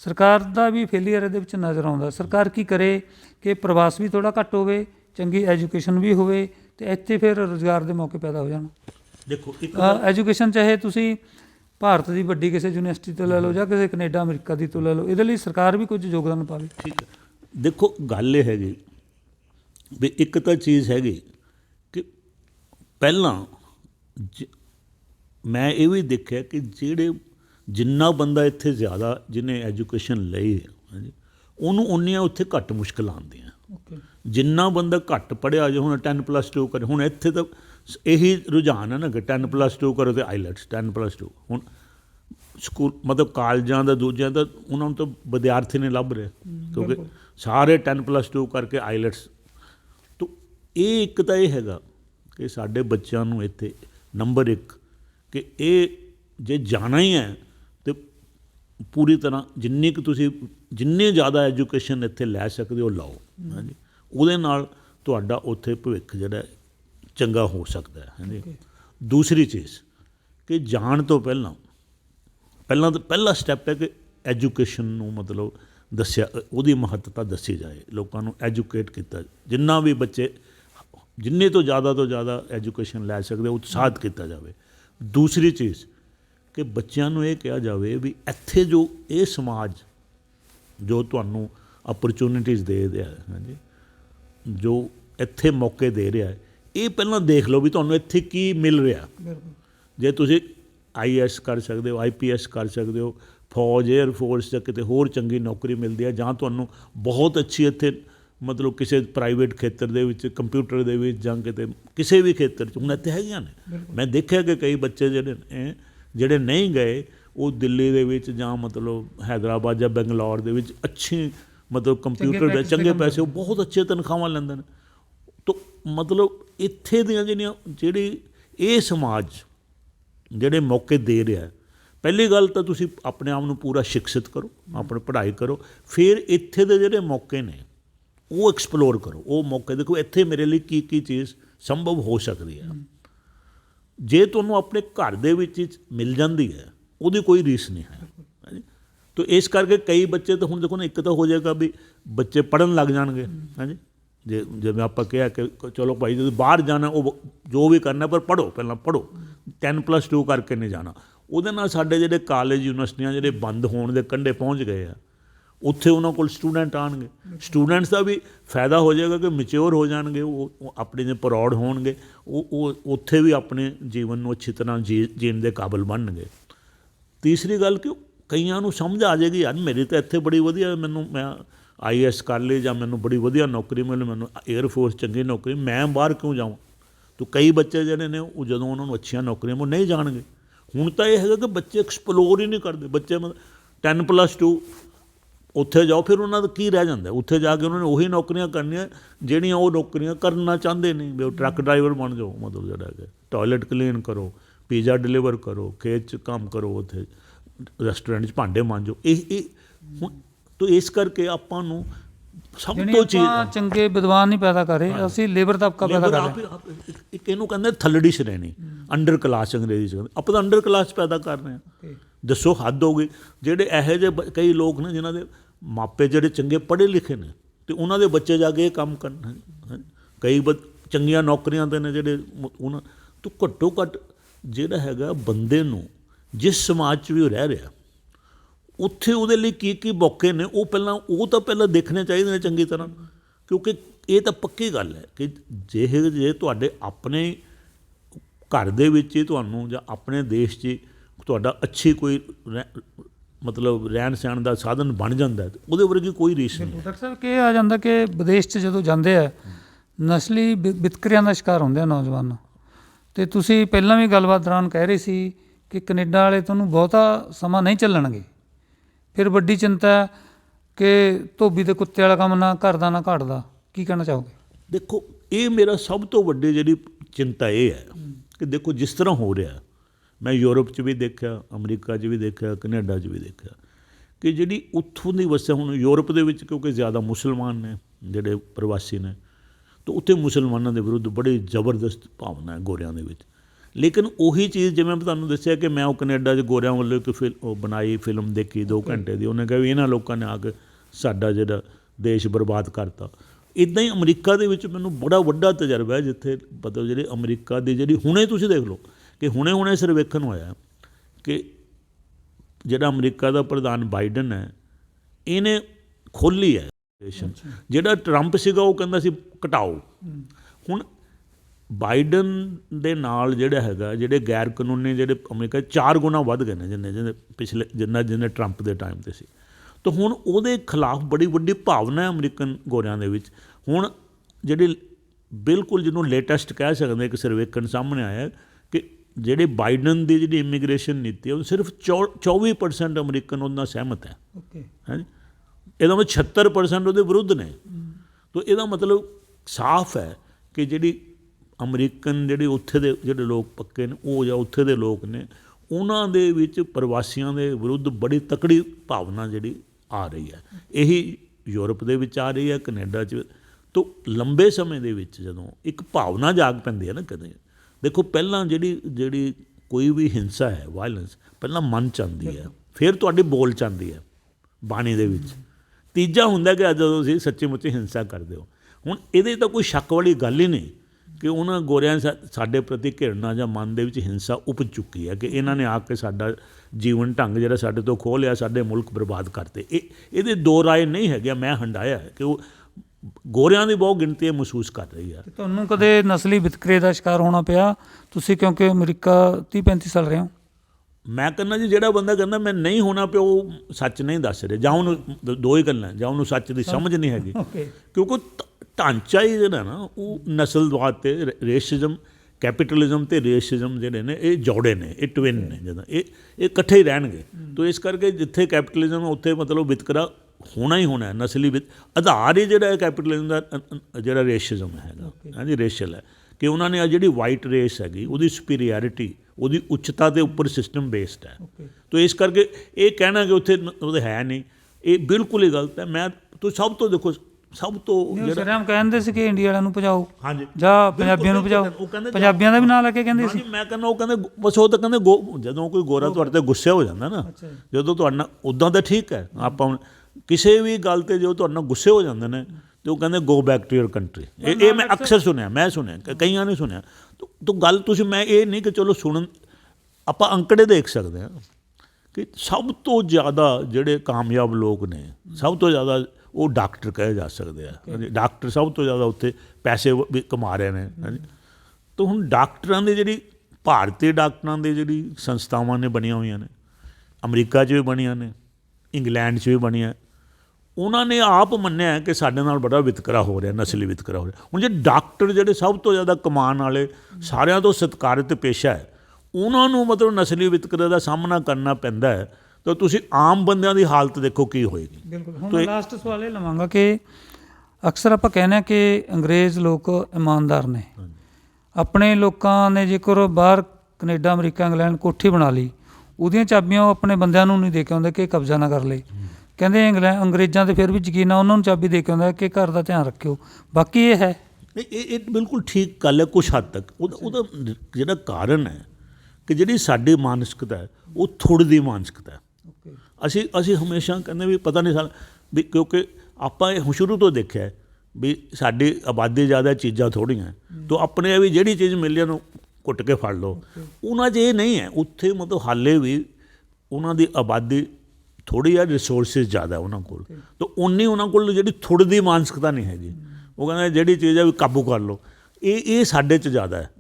ਸਰਕਾਰ ਦਾ ਵੀ ਫੇਲੀਅਰ ਇਹਦੇ ਵਿੱਚ ਨਜ਼ਰ ਆਉਂਦਾ। ਸਰਕਾਰ ਕੀ ਕਰੇ ਕਿ ਪ੍ਰਵਾਸ ਵੀ ਥੋੜਾ ਘੱਟ ਹੋਵੇ ਚੰਗੀ ਐਜੂਕੇਸ਼ਨ ਵੀ ਹੋਵੇ ਤੇ ਇੱਥੇ ਫਿਰ ਰੋਜ਼ਗਾਰ ਦੇ ਮੌਕੇ ਪੈਦਾ ਹੋ ਜਾਣ। ਦੇਖੋ ਇੱਕ ਐਜੂਕੇਸ਼ਨ ਚਾਹੇ ਤੁਸੀਂ ਭਾਰਤ ਦੀ ਵੱਡੀ ਕਿਸੇ ਯੂਨੀਵਰਸਿਟੀ ਤੋਂ ਲੈ ਲਓ ਜਾਂ ਕਿਸੇ ਕੈਨੇਡਾ ਅਮਰੀਕਾ ਦੀ ਤੋਂ ਲੈ ਲਓ ਇਹਦੇ ਲਈ ਸਰਕਾਰ ਵੀ ਕੁਝ ਯੋਗਦਾਨ ਪਾਵੇ। ਠੀਕ ਹੈ। ਦੇਖੋ ਗੱਲ ਇਹ ਹੈਗੀ ਵੀ ਇੱਕ ਤਾਂ ਚੀਜ਼ ਹੈਗੀ ਕਿ ਪਹਿਲਾਂ ਮੈਂ ਇਹ ਵੀ ਦੇਖਿਆ ਕਿ ਜਿਹੜੇ ਜਿੰਨਾ ਬੰਦਾ ਇੱਥੇ ਜ਼ਿਆਦਾ ਜਿਹਨੇ ਐਜੂਕੇਸ਼ਨ ਲਈ ਹੈ ਹਾਂਜੀ ਉਹਨੂੰ ਉਨੀਆਂ ਉੱਥੇ ਘੱਟ ਮੁਸ਼ਕਲਾਂ ਆਉਂਦੀਆਂ। ਓਕੇ ਜਿੰਨਾ ਬੰਦਾ ਘੱਟ ਪੜਿਆ ਜੇ ਹੁਣ 10 ਪਲੱਸ 2 ਕਰੇ ਹੁਣ ਇੱਥੇ ਤਾਂ ਇਹੀ ਰੁਝਾਨ ਹੈ ਨਾ ਕਿ 10 ਪਲੱਸ 2 ਕਰੋ ਤੇ ਆਈਲੈਟਸ 10 ਪਲੱਸ 2 ਹੁਣ ਸਕੂਲ ਮਤਲਬ ਕਾਲਜਾਂ ਦਾ ਦੂਜਿਆਂ ਦਾ ਉਹਨਾਂ ਨੂੰ ਤਾਂ ਵਿਦਿਆਰਥੀ ਨਹੀਂ ਲੱਭ ਰਹੇ ਕਿਉਂਕਿ ਸਾਰੇ 10 ਪਲੱਸ 2 ਕਰਕੇ ਆਈਲੈਟਸ ਤੋ ਇਹ ਇੱਕ ਤਾਂ ਇਹ ਹੈਗਾ ਕਿ ਸਾਡੇ ਬੱਚਿਆਂ ਨੂੰ ਇੱਥੇ ਨੰਬਰ 1 ਕਿ ਇਹ ਜੇ ਜਾਣਾ ਹੀ ਹੈ ਤੇ ਪੂਰੀ ਤਰ੍ਹਾਂ ਜਿੰਨੀ ਕੁ ਤੁਸੀਂ ਜਿੰਨੇ ਜ਼ਿਆਦਾ ਐਜੂਕੇਸ਼ਨ ਇੱਥੇ ਲੈ ਸਕਦੇ ਹੋ ਲਾਓ। ਹਾਂਜੀ। ਉਹਦੇ ਨਾਲ ਤੁਹਾਡਾ ਉੱਥੇ ਭਵਿੱਖ ਜਿਹੜਾ ਚੰਗਾ ਹੋ ਸਕਦਾ ਹੈ। ਹਾਂਜੀ। ਦੂਸਰੀ ਚੀਜ਼ ਕਿ ਜਾਣ ਤੋਂ ਪਹਿਲਾਂ ਪਹਿਲਾਂ ਤਾਂ ਪਹਿਲਾ ਸਟੈਪ ਹੈ ਕਿ ਐਜੂਕੇਸ਼ਨ ਨੂੰ ਮਤਲਬ ਦੱਸਿਆ ਉਹਦੀ ਮਹੱਤਤਾ ਦੱਸੀ ਜਾਏ ਲੋਕਾਂ ਨੂੰ ਐਜੂਕੇਟ ਕੀਤਾ ਜਿੰਨਾ ਵੀ ਬੱਚੇ ਜਿੰਨੇ ਤੋਂ ਜ਼ਿਆਦਾ ਤੋਂ ਜ਼ਿਆਦਾ ਐਜੂਕੇਸ਼ਨ ਲੈ ਸਕਦੇ ਉਤਸ਼ਾਹਿਤ ਕੀਤਾ ਜਾਵੇ। ਦੂਸਰੀ ਚੀਜ਼ ਕਿ ਬੱਚਿਆਂ ਨੂੰ ਇਹ ਕਿਹਾ ਜਾਵੇ ਵੀ ਇੱਥੇ ਜੋ ਇਹ ਸਮਾਜ ਜੋ ਤੁਹਾਨੂੰ ਅਪਰਚੂਨਿਟੀਜ਼ ਦੇ ਰਿਹਾ ਹੈ ਹਾਂਜੀ ਜੋ ਇੱਥੇ ਮੌਕੇ ਦੇ ਰਿਹਾ ਹੈ ਇਹ ਪਹਿਲਾਂ ਦੇਖ ਲਓ ਵੀ ਤੁਹਾਨੂੰ ਇੱਥੇ ਕੀ ਮਿਲ ਰਿਹਾ। ਜੇ ਤੁਸੀਂ ਆਈਐਸ ਕਰ ਸਕਦੇ ਹੋ ਆਈਪੀਐਸ ਕਰ ਸਕਦੇ ਹੋ ਫੌਜ 에ਅਰ ਫੋਰਸ ਜਾਂ ਕਿਤੇ ਹੋਰ ਚੰਗੀ ਨੌਕਰੀ ਮਿਲਦੀ ਹੈ ਜਾਂ ਤੁਹਾਨੂੰ ਬਹੁਤ ਅੱਛੀ ਇੱਥੇ ਮਤਲਬ ਕਿਸੇ ਪ੍ਰਾਈਵੇਟ ਖੇਤਰ ਦੇ ਵਿੱਚ ਕੰਪਿਊਟਰ ਦੇ ਵਿੱਚ ਜਾਂ ਕਿਤੇ ਕਿਸੇ ਵੀ ਖੇਤਰ 'ਚ ਹੁਣ ਇੱਥੇ ਹੈਗੀਆਂ ਨੇ। ਮੈਂ ਦੇਖਿਆ ਕਿ ਕਈ ਬੱਚੇ ਜਿਹੜੇ ਨੇ ਜਿਹੜੇ ਨਹੀਂ ਗਏ ਉਹ ਦਿੱਲੀ ਦੇ ਵਿੱਚ ਜਾਂ ਮਤਲਬ ਹੈਦਰਾਬਾਦ ਜਾਂ ਬੰਗਲੌਰ ਦੇ ਵਿੱਚ ਅੱਛੀ ਮਤਲਬ ਕੰਪਿਊਟਰ ਦੇ ਚੰਗੇ ਪੈਸੇ ਉਹ ਬਹੁਤ ਅੱਛੇ ਤਨਖਾਹਾਂ ਲੈਂਦੇ ਨੇ। ਤੋ ਮਤਲਬ ਇੱਥੇ ਦੀਆਂ ਜਿਹੜੀਆਂ ਜਿਹੜੀ ਇਹ ਸਮਾਜ ਜਿਹੜੇ ਮੌਕੇ ਦੇ ਰਿਹਾ ਪਹਿਲੀ ਗੱਲ ਤਾਂ ਤੁਸੀਂ ਆਪਣੇ ਆਪ ਨੂੰ ਪੂਰਾ ਸ਼ਿਕਸ਼ਿਤ ਕਰੋ, ਆਪਣੀ ਪੜ੍ਹਾਈ ਕਰੋ, ਫਿਰ ਇੱਥੇ ਦੇ ਜਿਹੜੇ ਮੌਕੇ ਨੇ, ਉਹ ਐਕਸਪਲੋਰ ਕਰੋ। ਉਹ ਮੌਕੇ ਦੇਖੋ, ਇੱਥੇ ਮੇਰੇ ਲਈ ਕੀ ਕੀ ਚੀਜ਼ ਸੰਭਵ ਹੋ ਸਕਦੀ ਹੈ। ਜੇ ਤੁਹਾਨੂੰ ਆਪਣੇ ਘਰ ਦੇ ਵਿੱਚ ਮਿਲ ਜਾਂਦੀ ਹੈ, ਉਹਦੀ ਕੋਈ ਰੀਸ ਨਹੀਂ ਹੈ। ਹਾਂਜੀ? ਤੋ ਇਸ ਕਰਕੇ ਕਈ ਬੱਚੇ ਤਾਂ ਹੁਣ ਦੇਖੋ ਨਾ, ਇੱਕ ਤਾਂ ਹੋ ਜਾਏਗਾ ਵੀ ਬੱਚੇ ਪੜਨ ਲੱਗ ਜਾਣਗੇ। ਹਾਂਜੀ? ਜੇ, ਜਿਵੇਂ ਆਪਾਂ ਕਿਹਾ ਕਿ ਚਲੋ ਭਾਈ ਜਦੋਂ ਬਾਹਰ ਜਾਣਾ, ਉਹ ਜੋ ਵੀ ਕਰਨਾ, ਪਰ ਪੜੋ ਪਹਿਲਾਂ ਪੜੋ 10 ਪਲੱਸ 2 ਕਰਕੇ ਨਹੀਂ ਜਾਣਾ। ਉਹਦੇ ਨਾਲ ਸਾਡੇ ਜਿਹੜੇ ਕਾਲਜ ਯੂਨੀਵਰਸਿਟੀਆਂ ਜਿਹੜੇ ਬੰਦ ਹੋਣ ਦੇ ਕੰਢੇ ਪਹੁੰਚ ਗਏ ਆ, ਉੱਥੇ ਉਹਨਾਂ ਕੋਲ ਸਟੂਡੈਂਟ ਆਣਗੇ ਸਟੂਡੈਂਟਸ ਦਾ ਵੀ ਫਾਇਦਾ ਹੋ ਜਾਏਗਾ ਕਿ ਮੈਚੁਰ ਹੋ ਜਾਣਗੇ, ਉਹ ਉਹ ਆਪਣੇ ਜੇ ਪ੍ਰੌੜ ਹੋਣਗੇ, ਉਹ ਉਹ, ਉੱਥੇ ਵੀ ਆਪਣੇ ਜੀਵਨ ਨੂੰ ਅੱਛੀ ਤਰ੍ਹਾਂ ਜੀ, ਜੀਣ ਦੇ ਕਾਬਿਲ ਬਣਨਗੇ। ਤੀਸਰੀ ਗੱਲ ਕਿ ਕਈਆਂ ਨੂੰ ਸਮਝ ਆ ਜਾਏਗੀ, ਯਾਰ ਮੇਰੀ ਤਾਂ ਇੱਥੇ ਬੜੀ ਵਧੀਆ ਮੈਨੂੰ ਮੈਂ ਆਈਐਸ ਕਰ ਲਈ ਜਾਂ ਮੈਨੂੰ ਬੜੀ ਵਧੀਆ ਨੌਕਰੀ ਮਿਲ, ਮੈਨੂੰ 에ਅਰ ਫੋਰਸ ਚੰਗੀ ਨੌਕਰੀ, ਮੈਂ ਬਾਹਰ ਕਿਉਂ ਜਾਵਾਂ? ਤੋ ਕਈ ਬੱਚੇ ਜਿਹੜੇ ਨੇ, ਉਹ ਜਦੋਂ ਉਹਨਾਂ ਨੂੰ ਅੱਛੀਆਂ ਨੌਕਰੀਆਂ ਉਹ ਨਹੀਂ ਜਾਣਗੇ। ਹੁਣ ਤਾਂ ਇਹ ਹੈਗਾ ਕਿ ਬੱਚੇ ਐਕਸਪਲੋਰ ਹੀ ਨਹੀਂ ਕਰਦੇ। ਬੱਚੇ ਮਤਲਬ 10 ਪਲੱਸ 2 ਉੱਥੇ ਜਾਓ, ਫਿਰ ਉਹਨਾਂ ਦਾ ਕੀ ਰਹਿ ਜਾਂਦਾ? ਉੱਥੇ ਜਾ ਕੇ ਉਹਨਾਂ ਨੇ ਉਹੀ ਨੌਕਰੀਆਂ ਕਰਨੀਆਂ, ਜਿਹੜੀਆਂ ਉਹ ਨੌਕਰੀਆਂ ਕਰਨਾ ਚਾਹੁੰਦੇ ਨਹੀਂ ਵੀ ਉਹ ਟਰੱਕ ਡਰਾਈਵਰ ਬਣ ਜਾਓ, ਮਤਲਬ ਜਿਹੜਾ ਹੈਗਾ। ਟਾਇਲਟ ਕਲੀਨ ਕਰੋ ਪੀਜ਼ਾ ਡਿਲੀਵਰ ਕਰੋ, ਖੇਤ 'ਚ ਕੰਮ ਕਰੋ, ਉੱਥੇ ਰੈਸਟੋਰੈਂਟ 'ਚ ਭਾਂਡੇ ਮਾਂਜੋ। ਇਹ ਇਹ ਤੋਂ ਇਸ ਕਰਕੇ ਆਪਾਂ ਨੂੰ ਸਭ ਤੋਂ ਚੀਜ਼ ਚੰਗੇ ਵਿਦਵਾਨ ਨਹੀਂ ਪੈਦਾ ਕਰ ਰਹੇ ਅਸੀਂ ਲੇਬਰ ਤਬਕਾ ਪੈਦਾ ਕਰ ਰਹੇ ਇੱਕ- ਇਹਨੂੰ ਕਹਿੰਦੇ ਥੱਲੜੀ ਸ਼੍ਰੇਣੀ ਅੰਡਰ ਕਲਾਸ ਅੰਗਰੇਜ਼ੀ ਚ ਆਪਾਂ ਤਾਂ ਅੰਡਰ ਕਲਾਸ ਪੈਦਾ ਕਰ ਰਹੇ ਹਾਂ। ਦੱਸੋ ਹੱਦ ਹੋ ਗਈ। ਜਿਹੜੇ ਇਹੋ ਜਿਹੇ ਕਈ ਲੋਕ ਨੇ ਜਿਨ੍ਹਾਂ ਦੇ ਮਾਪੇ ਜਿਹੜੇ ਚੰਗੇ ਪੜ੍ਹੇ ਲਿਖੇ ਨੇ ਤੇ ਉਹਨਾਂ ਦੇ ਬੱਚੇ ਜਾ ਕੇ ਇਹ ਕੰਮ ਕਰਨ। ਕਈ ਚੰਗੀਆਂ ਨੌਕਰੀਆਂ ਤੇ ਨੇ ਜਿਹੜੇ ਉਹਨਾਂ ਤੋਂ ਘੱਟੋ ਘੱਟ ਜਿਹੜਾ ਹੈਗਾ ਬੰਦੇ ਨੂੰ ਜਿਸ ਸਮਾਜ 'ਚ ਵੀ ਉਹ ਰਹਿ ਰਿਹਾ ਉੱਥੇ ਉਹਦੇ ਲਈ ਕੀ ਕੀ ਮੌਕੇ ਨੇ ਉਹ ਪਹਿਲਾਂ ਉਹ ਤਾਂ ਪਹਿਲਾਂ ਦੇਖਣੇ ਚਾਹੀਦੇ ਨੇ ਚੰਗੀ ਤਰ੍ਹਾਂ। ਕਿਉਂਕਿ ਇਹ ਤਾਂ ਪੱਕੀ ਗੱਲ ਹੈ ਕਿ ਜੇ ਜੇ ਤੁਹਾਡੇ ਆਪਣੇ ਘਰ ਦੇ ਵਿੱਚ ਹੀ ਤੁਹਾਨੂੰ ਜਾਂ ਆਪਣੇ ਦੇਸ਼ 'ਚ ਤੁਹਾਡਾ ਅੱਛੀ ਕੋਈ ਰਹਿ- ਮਤਲਬ ਰਹਿਣ ਸਹਿਣ ਦਾ ਸਾਧਨ ਬਣ ਜਾਂਦਾ ਹੈ, ਉਹਦੇ ਵਰਗੀ ਕੋਈ ਰੀਸ ਨਹੀਂ ਡਾਕਟਰ ਸਾਹਿਬ ਕੀ ਆ ਜਾਂਦਾ ਕਿ ਵਿਦੇਸ਼ 'ਚ ਜਦੋਂ ਜਾਂਦੇ ਆ ਨਸਲੀ ਵਿ- ਵਿਤਕਰਿਆਂ ਦਾ ਸ਼ਿਕਾਰ ਹੁੰਦੇ ਆ ਨੌਜਵਾਨ। ਤੇ ਤੁਸੀਂ ਪਹਿਲਾਂ ਵੀ ਗੱਲਬਾਤ ਦੌਰਾਨ ਕਹਿ ਰਹੇ ਸੀ ਕਿ ਕੈਨੇਡਾ ਵਾਲੇ ਤੁਹਾਨੂੰ ਬਹੁਤਾ ਸਮਾਂ ਨਹੀਂ ਚੱਲਣਗੇ। ਫਿਰ ਵੱਡੀ ਚਿੰਤਾ ਹੈ ਕਿ ਧੋਬੀ ਦੇ ਕੁੱਤੇ ਵਾਲਾ ਕੰਮ ਨਾ ਘਰ ਦਾ ਨਾ ਘਾਟ ਦਾ ਕੀ ਕਹਿਣਾ ਚਾਹੋਗੇ? ਦੇਖੋ, ਇਹ ਮੇਰਾ ਸਭ ਤੋਂ ਵੱਡੀ ਜਿਹੜੀ ਚਿੰਤਾ ਇਹ ਹੈ ਕਿ ਦੇਖੋ, ਜਿਸ ਤਰ੍ਹਾਂ ਹੋ ਰਿਹਾ, ਮੈਂ ਯੂਰਪ 'ਚ ਵੀ ਦੇਖਿਆ, ਅਮਰੀਕਾ 'ਚ ਵੀ ਦੇਖਿਆ, ਕੈਨੇਡਾ 'ਚ ਵੀ ਦੇਖਿਆ ਕਿ ਜਿਹੜੀ ਉੱਥੋਂ ਦੀ ਵਸਾ ਹੁਣ ਯੂਰਪ ਦੇ ਵਿੱਚ ਕਿਉਂਕਿ ਜ਼ਿਆਦਾ ਮੁਸਲਮਾਨ ਨੇ, ਜਿਹੜੇ ਪ੍ਰਵਾਸੀ ਨੇ, ਤਾਂ ਉੱਥੇ ਮੁਸਲਮਾਨਾਂ ਦੇ ਵਿਰੁੱਧ ਬੜੀ ਜ਼ਬਰਦਸਤ ਭਾਵਨਾ ਹੈ ਗੋਰਿਆਂ ਦੇ ਵਿੱਚ। ਲੇਕਿਨ ਉਹੀ ਚੀਜ਼ ਜਿਵੇਂ ਮੈਂ ਤੁਹਾਨੂੰ ਦੱਸਿਆ ਕਿ ਮੈਂ ਉਹ ਕੈਨੇਡਾ 'ਚ ਗੋਰਿਆਂ ਵੱਲੋਂ ਇੱਕ ਫਿਲ ਉਹ ਬਣਾਈ ਫਿਲਮ ਦੇਖੀ 2 ਘੰਟੇ ਦੀ। ਉਹਨੇ ਕਿਹਾ ਵੀ ਇਹਨਾਂ ਲੋਕਾਂ ਨੇ ਆ ਕੇ ਸਾਡਾ ਜਿਹੜਾ ਦੇਸ਼ ਬਰਬਾਦ ਕਰਤਾ। ਇਦਾਂ ਹੀ ਅਮਰੀਕਾ ਦੇ ਵਿੱਚ ਮੈਨੂੰ ਬੜਾ ਵੱਡਾ ਤਜਰਬਾ ਹੈ ਜਿੱਥੇ ਮਤਲਬ ਜਿਹੜੇ ਅਮਰੀਕਾ ਦੀ ਜਿਹੜੀ ਹੁਣੇ ਤੁਸੀਂ ਦੇਖ ਲਓ ਕਿ ਹੁਣੇ ਹੁਣੇ ਸਰਵੇਖਣ ਹੋਇਆ ਕਿ ਜਿਹੜਾ ਅਮਰੀਕਾ ਦਾ ਪ੍ਰਧਾਨ ਬਾਈਡਨ ਹੈ ਇਹਨੇ ਖੋਲੀ ਹੈ ਜਿਹੜਾ ਟਰੰਪ ਸੀਗਾ ਉਹ ਕਹਿੰਦਾ ਸੀ ਘਟਾਓ। ਹੁਣ ਬਾਈਡਨ ਦੇ ਨਾਲ ਜਿਹੜਾ ਹੈਗਾ ਜਿਹੜੇ ਗੈਰ ਕਾਨੂੰਨੀ ਜਿਹੜੇ ਅਮਰੀਕਾ ਚਾਰ ਗੁਣਾ ਵੱਧ ਗਏ ਨੇ ਜਿੰਨੇ ਜਿੰਨੇ ਪਿਛਲੇ ਜਿੰਨਾ ਜਿੰਨੇ ਟਰੰਪ ਦੇ ਟਾਈਮ ਤੇ ਸੀ। ਤਾਂ ਹੁਣ ਉਹਦੇ ਖਿਲਾਫ ਬੜੀ ਵੱਡੀ ਭਾਵਨਾ ਹੈ ਅਮਰੀਕਨ ਗੋਰਿਆਂ ਦੇ ਵਿੱਚ। ਹੁਣ ਜਿਹੜੇ ਬਿਲਕੁਲ ਜਿਹਨੂੰ ਲੇਟੈਸਟ ਕਹਿ ਸਕਦੇ ਇੱਕ ਸਰਵੇਖਣ ਸਾਹਮਣੇ ਆਇਆ ਕਿ ਜਿਹੜੇ ਬਾਈਡਨ ਦੀ ਜਿਹੜੀ ਇਮੀਗ੍ਰੇਸ਼ਨ ਨੀਤੀ ਹੈ ਉਹ ਸਿਰਫ 24% ਅਮਰੀਕਨ ਉਹਦੇ ਨਾਲ ਸਹਿਮਤ ਹੈ। ਓਕੇ ਹੈ ਇਹਦਾ ਮਤਲਬ 76% ਉਹਦੇ ਵਿਰੁੱਧ ਨੇ। ਤਾਂ ਇਹਦਾ ਮਤਲਬ ਸਾਫ਼ ਹੈ ਕਿ ਜਿਹੜੀ ਅਮਰੀਕਨ ਜਿਹੜੇ ਉੱਥੇ ਦੇ ਜਿਹੜੇ ਲੋਕ ਪੱਕੇ ਨੇ, ਉਹ ਜਾਂ ਉੱਥੇ ਦੇ ਲੋਕ ਨੇ, ਉਹਨਾਂ ਦੇ ਵਿੱਚ ਪ੍ਰਵਾਸੀਆਂ ਦੇ ਵਿਰੁੱਧ ਬੜੀ ਤਕੜੀ ਭਾਵਨਾ ਜਿਹੜੀ ਆ ਰਹੀ ਹੈ। ਇਹੀ ਯੂਰਪ ਦੇ ਵਿੱਚ ਆ ਰਹੀ ਹੈ, ਕੈਨੇਡਾ 'ਚ ਤੋਂ ਲੰਬੇ ਸਮੇਂ ਦੇ ਵਿੱਚ ਜਦੋਂ ਇੱਕ ਭਾਵਨਾ ਜਾਗ ਪੈਂਦੀ ਹੈ ਨਾ ਕਦੇ, ਦੇਖੋ ਪਹਿਲਾਂ ਜਿਹੜੀ ਜਿਹੜੀ ਕੋਈ ਵੀ ਹਿੰਸਾ ਹੈ ਵਾਇਲੈਂਸ ਪਹਿਲਾਂ ਮਨ ਚ ਆਉਂਦੀ ਹੈ, ਫਿਰ ਤੁਹਾਡੀ ਬੋਲ ਚ ਆਉਂਦੀ ਹੈ, ਬਾਣੀ ਦੇ ਵਿੱਚ। ਤੀਜਾ ਹੁੰਦਾ ਕਿ ਅੱਜ ਜਦੋਂ ਤੁਸੀਂ ਸੱਚੀ ਮੁੱਚੀ ਹਿੰਸਾ ਕਰਦੇ ਹੋ। ਹੁਣ ਇਹਦੇ ਤਾਂ ਕੋਈ ਸ਼ੱਕ ਵਾਲੀ ਗੱਲ ਹੀ ਨਹੀਂ। ਕਿ ਉਹਨਾਂ ਗੋਰਿਆਂ ਸਾ- ਸਾਡੇ ਪ੍ਰਤੀ ਘਿਰਣਾ ਜਾਂ ਮਨ ਦੇ ਵਿੱਚ ਹਿੰਸਾ ਉਪਜ ਚੁੱਕੀ ਹੈ ਕਿ ਇਹਨਾਂ ਨੇ ਆ ਕੇ ਸਾਡਾ ਜੀਵਨ ਢੰਗ ਜਿਹੜਾ ਸਾਡੇ ਤੋਂ ਖੋਹ ਲਿਆ, ਸਾਡੇ ਮੁਲਕ ਬਰਬਾਦ ਕਰਤੇ। ਇਹ, ਇਹਦੇ ਦੋ ਰਾਏ ਨਹੀਂ ਹੈਗੇ, ਮੈਂ ਹੰਡਾਇਆ ਹੈ ਕਿ ਉਹ ਗੋਰਿਆਂ ਦੀ ਬਹੁਤ ਗਿਣਤੀ ਇਹ ਮਹਿਸੂਸ ਕਰ ਰਹੀ ਹੈ। ਤੁਹਾਨੂੰ ਕਦੇ ਨਸਲੀ ਵਿਤਕਰੇ ਦਾ ਸ਼ਿਕਾਰ ਹੋਣਾ ਪਿਆ? ਤੁਸੀਂ ਕਿਉਂਕਿ ਅਮਰੀਕਾ 30 35 ਸਾਲ ਰਹੇ ਹੋ। ਮੈਂ ਕਹਿੰਦਾ ਜੀ ਜਿਹੜਾ ਬੰਦਾ ਕਹਿੰਦਾ ਮੈਂ ਨਹੀਂ ਹੋਣਾ ਪਿਆ ਉਹ ਸੱਚ ਨਹੀਂ ਦੱਸ ਰਿਹਾ। ਜਾਂ ਉਹਨੂੰ ਦ- ਹੀ ਗੱਲਾਂ ਜਾਂ ਉਹਨੂੰ ਸੱਚ ਦੀ ਸਮਝ ਨਹੀਂ ਹੈਗੀ। ਕਿਉਂਕਿ ਢਾਂਚਾ ਹੀ ਜਿਹੜਾ ਨਾ ਉਹ ਨਸਲਵਾਦ ਤੇ ਰੇਸਿਜ਼ਮ ਕੈਪੀਟਲਿਜ਼ਮ ਤੇ ਰੇਸਿਜ਼ਮ ਜਿਹੜੇ ਨੇ ਇਹ ਜੋੜੇ ਨੇ ਇਹ ਟਵਿਨ ਨੇ ਜਦੋਂ ਇਹ ਇਹ ਇਕੱਠੇ ਹੀ ਰਹਿਣਗੇ। ਤੋਂ ਇਸ ਕਰਕੇ ਜਿੱਥੇ ਕੈਪੀਟਲਿਜ਼ਮ ਉੱਥੇ ਮਤਲਬ ਵਿਤਕਰਾ ਹੋਣਾ ਹੀ ਹੋਣਾ ਹੈ ਨਸਲੀ ਵਿਤ ਆਧਾਰ ਹੀ ਜਿਹੜਾ ਹੈ ਕੈਪੀਟਲਿਜ਼ਮ ਦਾ ਜਿਹੜਾ ਰੇਸਿਜ਼ਮ ਹੈਗਾ। ਹਾਂਜੀ ਰੇਸ਼ਲ ਹੈ। ਕਿ ਉਹਨਾਂ ਨੇ ਆ ਜਿਹੜੀ ਵਾਈਟ ਰੇਸ ਹੈਗੀ ਉਹਦੀ ਸੁਪੀਰੀਅਰਿਟੀ ਉਹਦੀ ਉੱਚਤਾ ਦੇ ਉੱਪਰ ਸਿਸਟਮ ਬੇਸਡ ਹੈ। ਤੋ ਇਸ ਕਰਕੇ ਇਹ ਕਹਿਣਾ ਕਿ ਉੱਥੇ ਉਹਦੇ ਹੈ ਨਹੀਂ। ਇਹ ਬਿਲਕੁਲ ਹੀ ਗਲਤ ਹੈ। ਮੈਂ ਤੂੰ ਸਭ ਤੋਂ ਦੇਖੋ ਸਭ ਤੋਂ ਜਿਹੜਾ ਸ਼ਰਿਆਮ ਕਹਿੰਦੇ ਸੀ ਕਿ ਇੰਡੀਆ ਵਾਲਿਆਂ ਨੂੰ ਭਜਾਓ। ਹਾਂਜੀ। ਜਾਂ ਪੰਜਾਬੀਆਂ ਨੂੰ ਭਜਾਓ। ਪੰਜਾਬੀਆਂ ਦਾ ਵੀ ਨਾਂ ਲੈ ਕੇ ਕਹਿੰਦੇ ਸੀ। ਮੈਂ ਕਹਿੰਦਾ ਉਹ ਕਹਿੰਦੇ ਬਸ ਉਹ ਤਾਂ ਕਹਿੰਦੇ ਜਦੋਂ ਕੋਈ ਗੋਰਾ ਤੁਹਾਡੇ ਤੇ ਗੁੱਸੇ ਹੋ ਜਾਂਦਾ ਨਾ। ਜਦੋਂ ਤੁਹਾਡਾ ਉਦਾਂ ਤਾਂ ਠੀਕ ਹੈ। ਆਪਾਂ ਕਿਸੇ ਵੀ ਗੱਲ ਤੇ ਜੋ ਤੁਹਾਡੇ ਗੁੱਸੇ ਹੋ ਜਾਂਦੇ ਨੇ ਤੇ ਉਹ ਕਹਿੰਦੇ go back to your country ਇਹ ਇਹ ਮੈਂ ਅਕਸਰ ਸੁਣਿਆ ਮੈਂ ਸੁਣਿਆ ਕਈਆਂ ਨੇ ਸੁਣਿਆ। ਤੋ ਗੱਲ ਤੁਸੀਂ ਮੈਂ ਇਹ ਨਹੀਂ ਕਿ ਚਲੋ ਸੁਣਨ ਆਪਾਂ ਅੰਕੜੇ ਦੇਖ ਸਕਦੇ ਹਾਂ ਕਿ ਸਭ ਤੋਂ ਜ਼ਿਆਦਾ ਜਿਹੜੇ ਕਾਮਯਾਬ ਲੋਕ ਨੇ ਸਭ ਤੋਂ ਜ਼ਿਆਦਾ ਉਹ ਡਾਕਟਰ ਕਹੇ ਜਾ ਸਕਦੇ ਆ। ਡਾਕਟਰ ਸਭ ਤੋਂ ਜ਼ਿਆਦਾ ਉੱਥੇ ਪੈਸੇ ਵ- ਵੀ ਕਮਾ ਰਹੇ ਨੇ। ਹਾਂਜੀ। ਤਾਂ ਹੁਣ ਡਾਕਟਰਾਂ ਦੀ ਜਿਹੜੀ ਭਾਰਤੀ ਡਾਕਟਰਾਂ ਦੀ ਜਿਹੜੀ ਸੰਸਥਾਵਾਂ ਨੇ ਬਣੀਆਂ ਹੋਈਆਂ ਨੇ ਅਮਰੀਕਾ 'ਚ ਵੀ ਬਣੀਆਂ ਨੇ ਇੰਗਲੈਂਡ 'ਚ ਵੀ ਬਣੀਆਂ ਉਹਨਾਂ ਨੇ ਆਪ ਮੰਨਿਆ ਕਿ ਸਾਡੇ ਨਾਲ ਬੜਾ ਵਿਤਕਰਾ ਹੋ ਰਿਹਾ ਨਸਲੀ ਵਿਤਕਰਾ ਹੋ ਰਿਹਾ। ਹੁਣ ਜੇ ਡਾਕਟਰ ਜਿਹੜੇ ਸਭ ਤੋਂ ਜ਼ਿਆਦਾ ਕਮਾਨ ਵਾਲੇ ਸਾਰਿਆਂ ਤੋਂ ਸਤਿਕਾਰਿਤ ਪੇਸ਼ਾ ਹੈ ਉਹਨਾਂ ਨੂੰ ਮਤਲਬ ਨਸਲੀ ਵਿਤਕਰੇ ਦਾ ਸਾਹਮਣਾ ਕਰਨਾ ਪੈਂਦਾ ਹੈ ਤਾਂ ਤੁਸੀਂ ਆਮ ਬੰਦਿਆਂ ਦੀ ਹਾਲਤ ਦੇਖੋ ਕੀ ਹੋਏਗੀ। ਬਿਲਕੁਲ ਹੁਣ ਲਾਸਟ ਸਵਾਲ ਇਹ ਲਵਾਂਗਾ ਕਿ ਅਕਸਰ ਆਪਾਂ ਕਹਿੰਦੇ ਕਿ ਅੰਗਰੇਜ਼ ਲੋਕ ਇਮਾਨਦਾਰ ਨੇ। ਆਪਣੇ ਲੋਕਾਂ ਨੇ ਜੇਕਰ ਬਾਹਰ ਕੈਨੇਡਾ ਅਮਰੀਕਾ ਇੰਗਲੈਂਡ ਕੋਠੀ ਬਣਾ ਲਈ ਉਹਦੀਆਂ ਚਾਬੀਆਂ ਉਹ ਆਪਣੇ ਬੰਦਿਆਂ ਨੂੰ ਨਹੀਂ ਦੇ ਕੇ ਆਉਂਦੇ ਕਿ ਕਬਜ਼ਾ ਨਾ ਕਰ ਲੇ ਕਹਿੰਦੇ ਇੰਗਲੈਂਡ ਅੰਗਰੇਜ਼ਾਂ ਤੇ ਫਿਰ ਵੀ ਯਕੀਨ ਆ ਉਹਨਾਂ ਨੂੰ ਚਾਬੀ ਦੇ ਕੇ ਆਉਂਦਾ ਕਿ ਘਰ ਦਾ ਧਿਆਨ ਰੱਖਿਓ। ਬਾਕੀ ਇਹ ਹੈ। ਨਹੀਂ ਇਹ ਇਹ ਬਿਲਕੁਲ ਠੀਕ ਗੱਲ ਹੈ ਕੁਛ ਹੱਦ ਤੱਕ। ਉਹਦਾ ਉਹਦਾ ਜਿਹੜਾ ਕਾਰਨ ਹੈ ਕਿ ਜਿਹੜੀ ਸਾਡੀ ਮਾਨਸਿਕਤਾ ਹੈ ਉਹ ਥੋੜੀ ਦੀ ਮਾਨਸਿਕਤਾ ਹੈ। ਅਸੀਂ ਅਸੀਂ ਹਮੇਸ਼ਾ ਕਹਿੰਦੇ ਵੀ ਪਤਾ ਨਹੀਂ ਸਾਲ ਵੀ ਕਿਉਂਕਿ ਆਪਾਂ ਇਹ ਸ਼ੁਰੂ ਤੋਂ ਦੇਖਿਆ ਹੈ ਵੀ ਸਾਡੀ ਆਬਾਦੀ ਜ਼ਿਆਦਾ ਚੀਜ਼ਾਂ ਥੋੜੀਆਂ ਤੋਂ ਆਪਣੇ ਵੀ ਜਿਹੜੀ ਚੀਜ਼ ਮਿਲ ਨੂੰ ਕੁੱਟ ਕੇ ਫੜ ਲਓ। ਉਹਨਾਂ 'ਚ ਇਹ ਨਹੀਂ ਹੈ ਉੱਥੇ ਮਤਲਬ ਹਾਲੇ ਵੀ ਉਹਨਾਂ ਦੀ ਆਬਾਦੀ ਥੋੜੀ ਆ ਰਿਸੋਰਸਸ ਜ਼ਿਆਦਾ ਉਹਨਾਂ ਕੋਲ। ਤਾਂ ਉਨੀ ਉਹਨਾਂ ਕੋਲ ਜਿਹੜੀ ਥੋੜੀ ਦੀ ਮਾਨਸਿਕਤਾ ਨਹੀਂ ਹੈਗੀ। ਉਹ ਕਹਿੰਦਾ ਜਿਹੜੀ ਚੀਜ਼ ਹੈ ਵੀ ਕਾਬੂ ਕਰ ਲਓ। ਇਹ ਇਹ ਸਾਡੇ 'ਚ ਜ਼ਿਆਦਾ ਹੈ।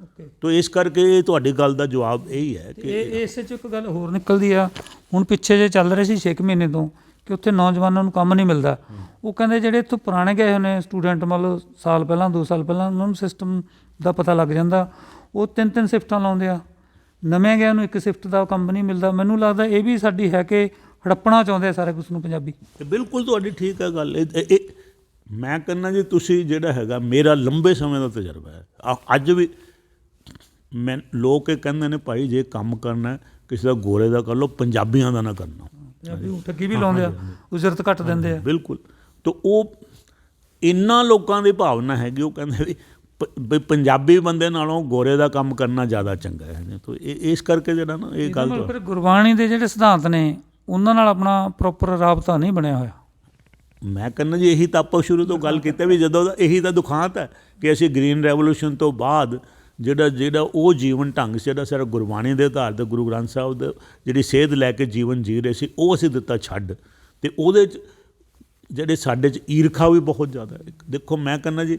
ਤੋਂ ਇਸ ਕਰਕੇ ਇਹ ਤੁਹਾਡੀ ਗੱਲ ਦਾ ਜਵਾਬ ਇਹੀ ਹੈ ਕਿ ਇਹ ਇਸੇ ਚ ਇੱਕ ਗੱਲ ਹੋਰ ਨਿਕਲਦੀ ਆ। ਹੁਣ ਪਿੱਛੇ ਜੇ ਚੱਲ ਰਹੇ ਸੀ 6 ਮਹੀਨੇ ਤੋਂ ਕਿ ਉੱਥੇ ਨੌਜਵਾਨਾਂ ਨੂੰ ਕੰਮ ਨਹੀਂ ਮਿਲਦਾ। ਉਹ ਕਹਿੰਦੇ ਜਿਹੜੇ ਇੱਥੋਂ ਪੁਰਾਣੇ ਗਏ ਹੋਏ ਨੇ ਸਟੂਡੈਂਟ ਮੰਨ ਲਓ ਸਾਲ ਪਹਿਲਾਂ 2 ਸਾਲ ਪਹਿਲਾਂ ਉਹਨਾਂ ਨੂੰ ਸਿਸਟਮ ਦਾ ਪਤਾ ਲੱਗ ਜਾਂਦਾ। ਉਹ ਤਿੰਨ ਤਿੰਨ ਸ਼ਿਫਟਾਂ ਲਾਉਂਦੇ ਆ। ਨਵੇਂ ਗਿਆ ਨੂੰ ਇੱਕ ਸ਼ਿਫਟ ਦਾ ਕੰਮ ਨਹੀਂ ਮਿਲਦਾ। ਮੈਨੂੰ ਲੱਗਦਾ ਇਹ ਵੀ ਸਾਡੀ ਹੈ ਕਿ ਹੜੱਪਣਾ ਚਾਹੁੰਦੇ ਆ ਸਾਰੇ ਕੁਝ ਨੂੰ ਪੰਜਾਬੀ। ਤੇ ਬਿਲਕੁਲ ਤੁਹਾਡੀ ਠੀਕ ਹੈ ਗੱਲ। ਇਹ ਇਹ- ਇਹ ਮੈਂ ਕਹਿੰਦਾ ਜੀ ਤੁਸੀਂ ਜਿਹੜਾ ਹੈਗਾ ਮੇਰਾ ਲੰਬੇ ਸਮੇਂ ਦਾ ਤਜਰਬਾ ਹੈ। ਅੱਜ ਵੀ ਮੈਂ ਲੋਕ ਇਹ ਕਹਿੰਦੇ ਨੇ ਭਾਈ ਜੇ ਕੰਮ ਕਰਨਾ ਹੈ, ਕਿਸੇ ਦਾ ਗੋਰੇ ਦਾ ਕਰ ਲਓ ਪੰਜਾਬੀਆਂ ਦਾ ਨਾ ਕਰਨਾ ਪੰਜਾਬੀ ਉਹ ਠੱਗੀ ਵੀ ਲਾਉਂਦੇ ਆ ਉਜਰਤ ਘੱਟ ਦਿੰਦੇ ਆ। ਬਿਲਕੁਲ। ਤਾਂ ਉਹ ਇੰਨਾ ਲੋਕਾਂ ਦੀ ਭਾਵਨਾ ਹੈਗੀ ਉਹ ਕਹਿੰਦੇ ਵੀ ਪ- ਵੀ ਪੰਜਾਬੀ ਬੰਦੇ ਨਾਲੋਂ ਗੋਰੇ ਦਾ ਕੰਮ ਕਰਨਾ ਜ਼ਿਆਦਾ ਚੰਗਾ ਹੈ। ਤਾਂ ਇਹ ਇਸ ਕਰਕੇ ਜਿਹੜਾ ਨਾ ਇਹ ਇਹਦੇ ਗੱਲ ਨਾਲ ਤਾਂ- ਫਿਰ ਗੁਰਬਾਣੀ ਦੇ ਜਿਹੜੇ ਸਿਧਾਂਤ ਨੇ ਉਹਨਾਂ ਨਾਲ ਆਪਣਾ ਪ੍ਰੋਪਰ ਰਾਬਤਾ ਨਹੀਂ ਬਣਿਆ ਹੋਇਆ। ਮੈਂ ਕਹਿੰਦਾ ਜੀ ਇਹੀ ਤਾਂ ਆਪਾਂ ਸ਼ੁਰੂ ਤੋਂ ਗੱਲ ਕੀਤੀ ਵੀ ਜਦੋਂ ਦਾ ਇਹੀ ਤਾਂ ਦੁਖਾਂਤ ਹੈ ਕਿ ਅਸੀਂ ਗ੍ਰੀਨ ਰੈਵੋਲੂਸ਼ਨ ਤੋਂ ਬਾਅਦ ਜਿਹੜਾ ਜਿਹੜਾ ਉਹ ਜੀਵਨ ਢੰਗ ਸੀ ਜਿਹੜਾ ਸਾਰਾ ਗੁਰਬਾਣੀ ਦੇ ਆਧਾਰ ਤੇ ਗੁਰੂ ਗ੍ਰੰਥ ਸਾਹਿਬ ਦੇ ਜਿਹੜੀ ਸੇਧ ਲੈ ਕੇ ਜੀਵਨ ਜੀ ਰਹੇ ਸੀ ਉਹ ਅਸੀਂ ਦਿੱਤਾ ਛੱਡ। ਤੇ ਉਹਦੇ ਚ ਜਿਹੜੇ ਸਾਡੇ ਚ ਈਰਖਾ ਵੀ ਬਹੁਤ ਜ਼ਿਆਦਾ ਹੈ। ਦੇਖੋ ਮੈਂ ਕਹਿੰਦਾ ਜੀ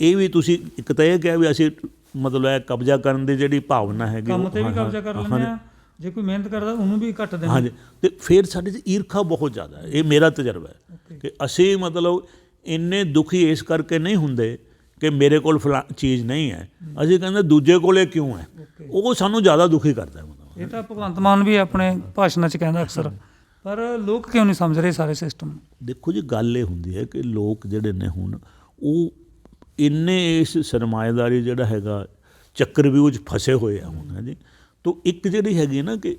ਇਹ ਵੀ ਤੁਸੀਂ ਇੱਕ ਤਾਂ ਇਹ ਕਿਹਾ ਵੀ ਅਸੀਂ ਮਤਲਬ ਹੈ ਕਬਜ਼ਾ ਕਰਨ ਦੀ ਜਿਹੜੀ ਭਾਵਨਾ ਹੈਗੀ ਕੰਮ ਤੇ ਵੀ ਕਬਜ਼ਾ ਕਰ ਲੈਂਦੇ ਆ ਜੇ ਕੋਈ ਮਿਹਨਤ ਕਰਦਾ ਉਹਨੂੰ ਵੀ ਘੱਟ ਦਿੰਦੇ ਹਾਂਜੀ ਤੇ ਫਿਰ ਸਾਡੇ 'ਚ ਈਰਖਾ ਬਹੁਤ ਜ਼ਿਆਦਾ ਹੈ। ਇਹ ਮੇਰਾ ਤਜਰਬਾ ਹੈ ਕਿ ਅਸੀਂ ਮਤਲਬ ਇੰਨੇ ਦੁਖੀ ਇਸ ਕਰਕੇ ਨਹੀਂ ਹੁੰਦੇ ਕਿ ਮੇਰੇ ਕੋਲ ਫਲਾ ਚੀਜ਼ ਨਹੀਂ ਹੈ। ਅਸੀਂ ਕਹਿੰਦੇ ਦੂਜੇ ਕੋਲੇ ਕਿਉਂ ਹੈ? ਉਹ ਸਾਨੂੰ ਜ਼ਿਆਦਾ ਦੁਖੀ ਕਰਦਾ ਹੈ ਮਤਲਬ। ਇਹ ਤਾਂ ਭਗਵੰਤ ਮਾਨ ਵੀ ਆਪਣੇ ਭਾਸ਼ਣਾਂ 'ਚ ਕਹਿੰਦਾ ਅਕਸਰ। ਪਰ ਲੋਕ ਕਿਉਂ ਨਹੀਂ ਸਮਝ ਰਹੇ ਸਾਰੇ ਸਿਸਟਮ ਦੇਖੋ ਜੀ ਗੱਲ ਇਹ ਹੁੰਦੀ ਹੈ ਕਿ ਲੋਕ ਜਿਹੜੇ ਨੇ ਹੁਣ ਉਹ ਇੰਨੇ ਇਸ ਸਰਮਾਏਦਾਰੀ ਜਿਹੜਾ ਹੈਗਾ ਚੱਕਰਵਿਊਹ 'ਚ ਫਸੇ ਹੋਏ ਆ ਹੁਣ ਹੈ ਜੀ। ਤੋਂ ਇੱਕ ਜਿਹੜੀ ਹੈਗੀ ਨਾ ਕਿ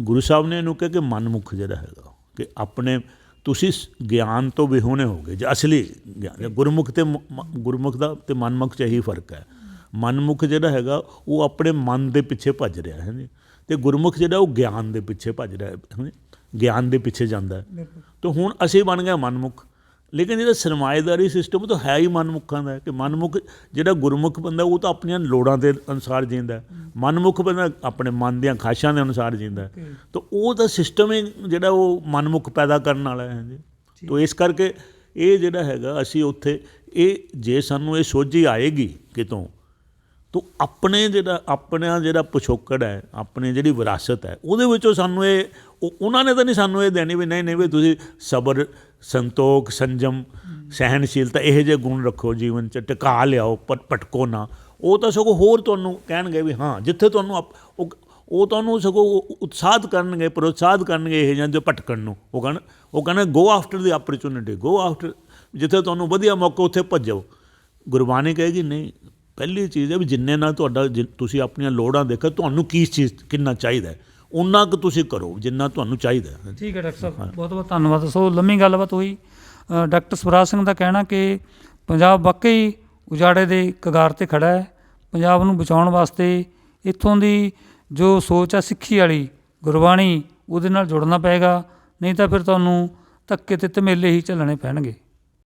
ਗੁਰੂ ਸਾਹਿਬ ਨੇ ਇਹਨੂੰ ਕਿਹਾ ਕਿ ਮਨਮੁਖ ਜਿਹੜਾ ਹੈਗਾ ਕਿ ਆਪਣੇ ਤੁਸੀਂ ਗਿਆਨ ਤੋਂ ਵਿਹੂਣੇ ਹੋਗੇ ਜੇ ਅਸਲੀ ਗਿਆਨ ਗੁਰਮੁਖ ਤੇ ਗੁਰਮੁਖ ਦਾ ਤੇ ਮਨਮੁਖ 'ਚ ਇਹੀ ਫ਼ਰਕ ਹੈ। ਮਨਮੁਖ ਜਿਹੜਾ ਹੈਗਾ ਉਹ ਆਪਣੇ ਮਨ ਦੇ ਪਿੱਛੇ ਭੱਜ ਰਿਹਾ ਹੈ ਜੀ। ਤੇ ਗੁਰਮੁਖ ਜਿਹੜਾ ਉਹ ਗਿਆਨ ਦੇ ਪਿੱਛੇ ਭੱਜ ਰਿਹਾ ਹੈ। ਗਿਆਨ ਦੇ ਪਿੱਛੇ ਜਾਂਦਾ ਹੈ। ਤਾਂ ਹੁਣ ਅਸੀਂ ਬਣ ਗਏ ਮਨਮੁਖ। ਲੇਕਿਨ ਜਿਹੜਾ ਸਰਮਾਏਦਾਰੀ ਸਿਸਟਮ ਤਾਂ ਹੈ ਹੀ ਮਨਮੁਖਾਂ ਦਾ ਕਿ ਮਨਮੁਖ ਜਿਹੜਾ ਗੁਰਮੁਖ ਬੰਦਾ ਉਹ ਤਾਂ ਆਪਣੀਆਂ ਲੋੜਾਂ ਦੇ ਅਨੁਸਾਰ ਜੀਂਦਾ। ਮਨਮੁਖ ਬੰਦਾ ਆਪਣੇ ਮਨ ਦੀਆਂ ਖਾਸ਼ਾਂ ਦੇ ਅਨੁਸਾਰ ਜੀਂਦਾ। ਤਾਂ ਉਹ ਤਾਂ ਸਿਸਟਮ ਹੀ ਜਿਹੜਾ ਉਹ ਮਨਮੁਖ ਪੈਦਾ ਕਰਨ ਵਾਲਾ ਹੈ ਜੀ ਤਾਂ ਇਸ ਕਰਕੇ ਇਹ ਜਿਹੜਾ ਹੈਗਾ ਅਸੀਂ ਉੱਥੇ ਇਹ ਜੇ ਸਾਨੂੰ ਇਹ ਸੋਝੀ ਆਏਗੀ ਕਿਤੋਂ ਤੋ ਆਪਣੇ ਜਿਹੜਾ, ਆਪਣਾ ਜਿਹੜਾ ਪਿਛੋਕੜ ਹੈ, ਆਪਣੀ ਜਿਹੜੀ ਵਿਰਾਸਤ ਹੈ, ਉਹਦੇ ਵਿੱਚੋਂ ਸਾਨੂੰ ਇਹ ਉਹਨਾਂ ਨੇ ਤਾਂ ਨਹੀਂ ਸਾਨੂੰ ਇਹ ਦੇਣੀ ਵੀ ਨਹੀਂ ਨਹੀਂ ਵੀ ਤੁਸੀਂ ਸਬਰ, ਸੰਤੋਖ, ਸੰਜਮ ਸਹਿਨਸ਼ੀਲਤਾ ਇਹੋ ਜਿਹੇ ਗੁਣ ਰੱਖੋ ਜੀਵਨ 'ਚ, ਟਿਕਾ ਲਿਆਓ ਪਟ ਪਟਕੋ ਨਾ। ਉਹ ਤਾਂ ਸਗੋਂ ਹੋਰ ਤੁਹਾਨੂੰ ਕਹਿਣਗੇ ਵੀ ਹਾਂ, ਜਿੱਥੇ ਤੁਹਾਨੂੰ ਆਪ- ਉਹ ਤੁਹਾਨੂੰ ਸਗੋਂ ਉਤਸ਼ਾਹਤ ਕਰਨਗੇ, ਪ੍ਰੋਤਸਾਹਤ ਕਰਨਗੇ ਇਹ ਜਿਹੇ ਜੋ ਭਟਕਣ ਨੂੰ। ਉਹ ਕਹਿਣ, ਉਹ ਕਹਿੰਦੇ ਗੋ ਆਫਟਰ ਦੀ ਆਪਰਚੁਨਿਟੀ ਗੋ ਆਫਟਰ ਜਿੱਥੇ ਤੁਹਾਨੂੰ ਵਧੀਆ ਮੌਕਾ, ਉੱਥੇ ਭੱਜੋ। ਗੁਰਬਾਣੀ ਕਹੇਗੀ, ਨਹੀਂ ਪਹਿਲੀ ਚੀਜ਼ ਹੈ ਵੀ ਜਿੰਨੇ ਨਾਲ ਤੁਹਾਡਾ ਤੁਸੀਂ ਆਪਣੀਆਂ ਲੋੜਾਂ ਦੇਖੋ ਤੁਹਾਨੂੰ ਕੀ ਚੀਜ਼ ਕਿੰਨਾ ਚਾਹੀਦਾ ਉਹਨਾਂ ਕੁ ਤੁਸੀਂ ਕਰੋ ਜਿੰਨਾ ਤੁਹਾਨੂੰ ਚਾਹੀਦਾ ਠੀਕ ਹੈ ਡਾਕਟਰ ਸਾਹਿਬ ਬਹੁਤ ਬਹੁਤ ਧੰਨਵਾਦ। ਸੋ ਲੰਮੀ ਗੱਲਬਾਤ ਹੋਈ। ਡਾਕਟਰ ਸਵਰਾਜ ਸਿੰਘ ਦਾ ਕਹਿਣਾ ਕਿ ਪੰਜਾਬ ਵਾਕਈ ਉਜਾੜੇ ਦੇ ਕਗਾਰ ਤੇ ਖੜਾ ਹੈ। ਪੰਜਾਬ ਨੂੰ ਬਚਾਉਣ ਵਾਸਤੇ ਇੱਥੋਂ ਦੀ ਜੋ ਸੋਚ ਆ ਸਿੱਖੀ ਵਾਲੀ ਗੁਰਬਾਣੀ ਉਹਦੇ ਨਾਲ ਜੁੜਨਾ ਪਏਗਾ। ਨਹੀਂ ਤਾਂ ਫਿਰ ਤੁਹਾਨੂੰ ਧੱਕੇ ਤੇ ਧਮੇਲੇ ਹੀ ਝੱਲਣੇ ਪੈਣਗੇ।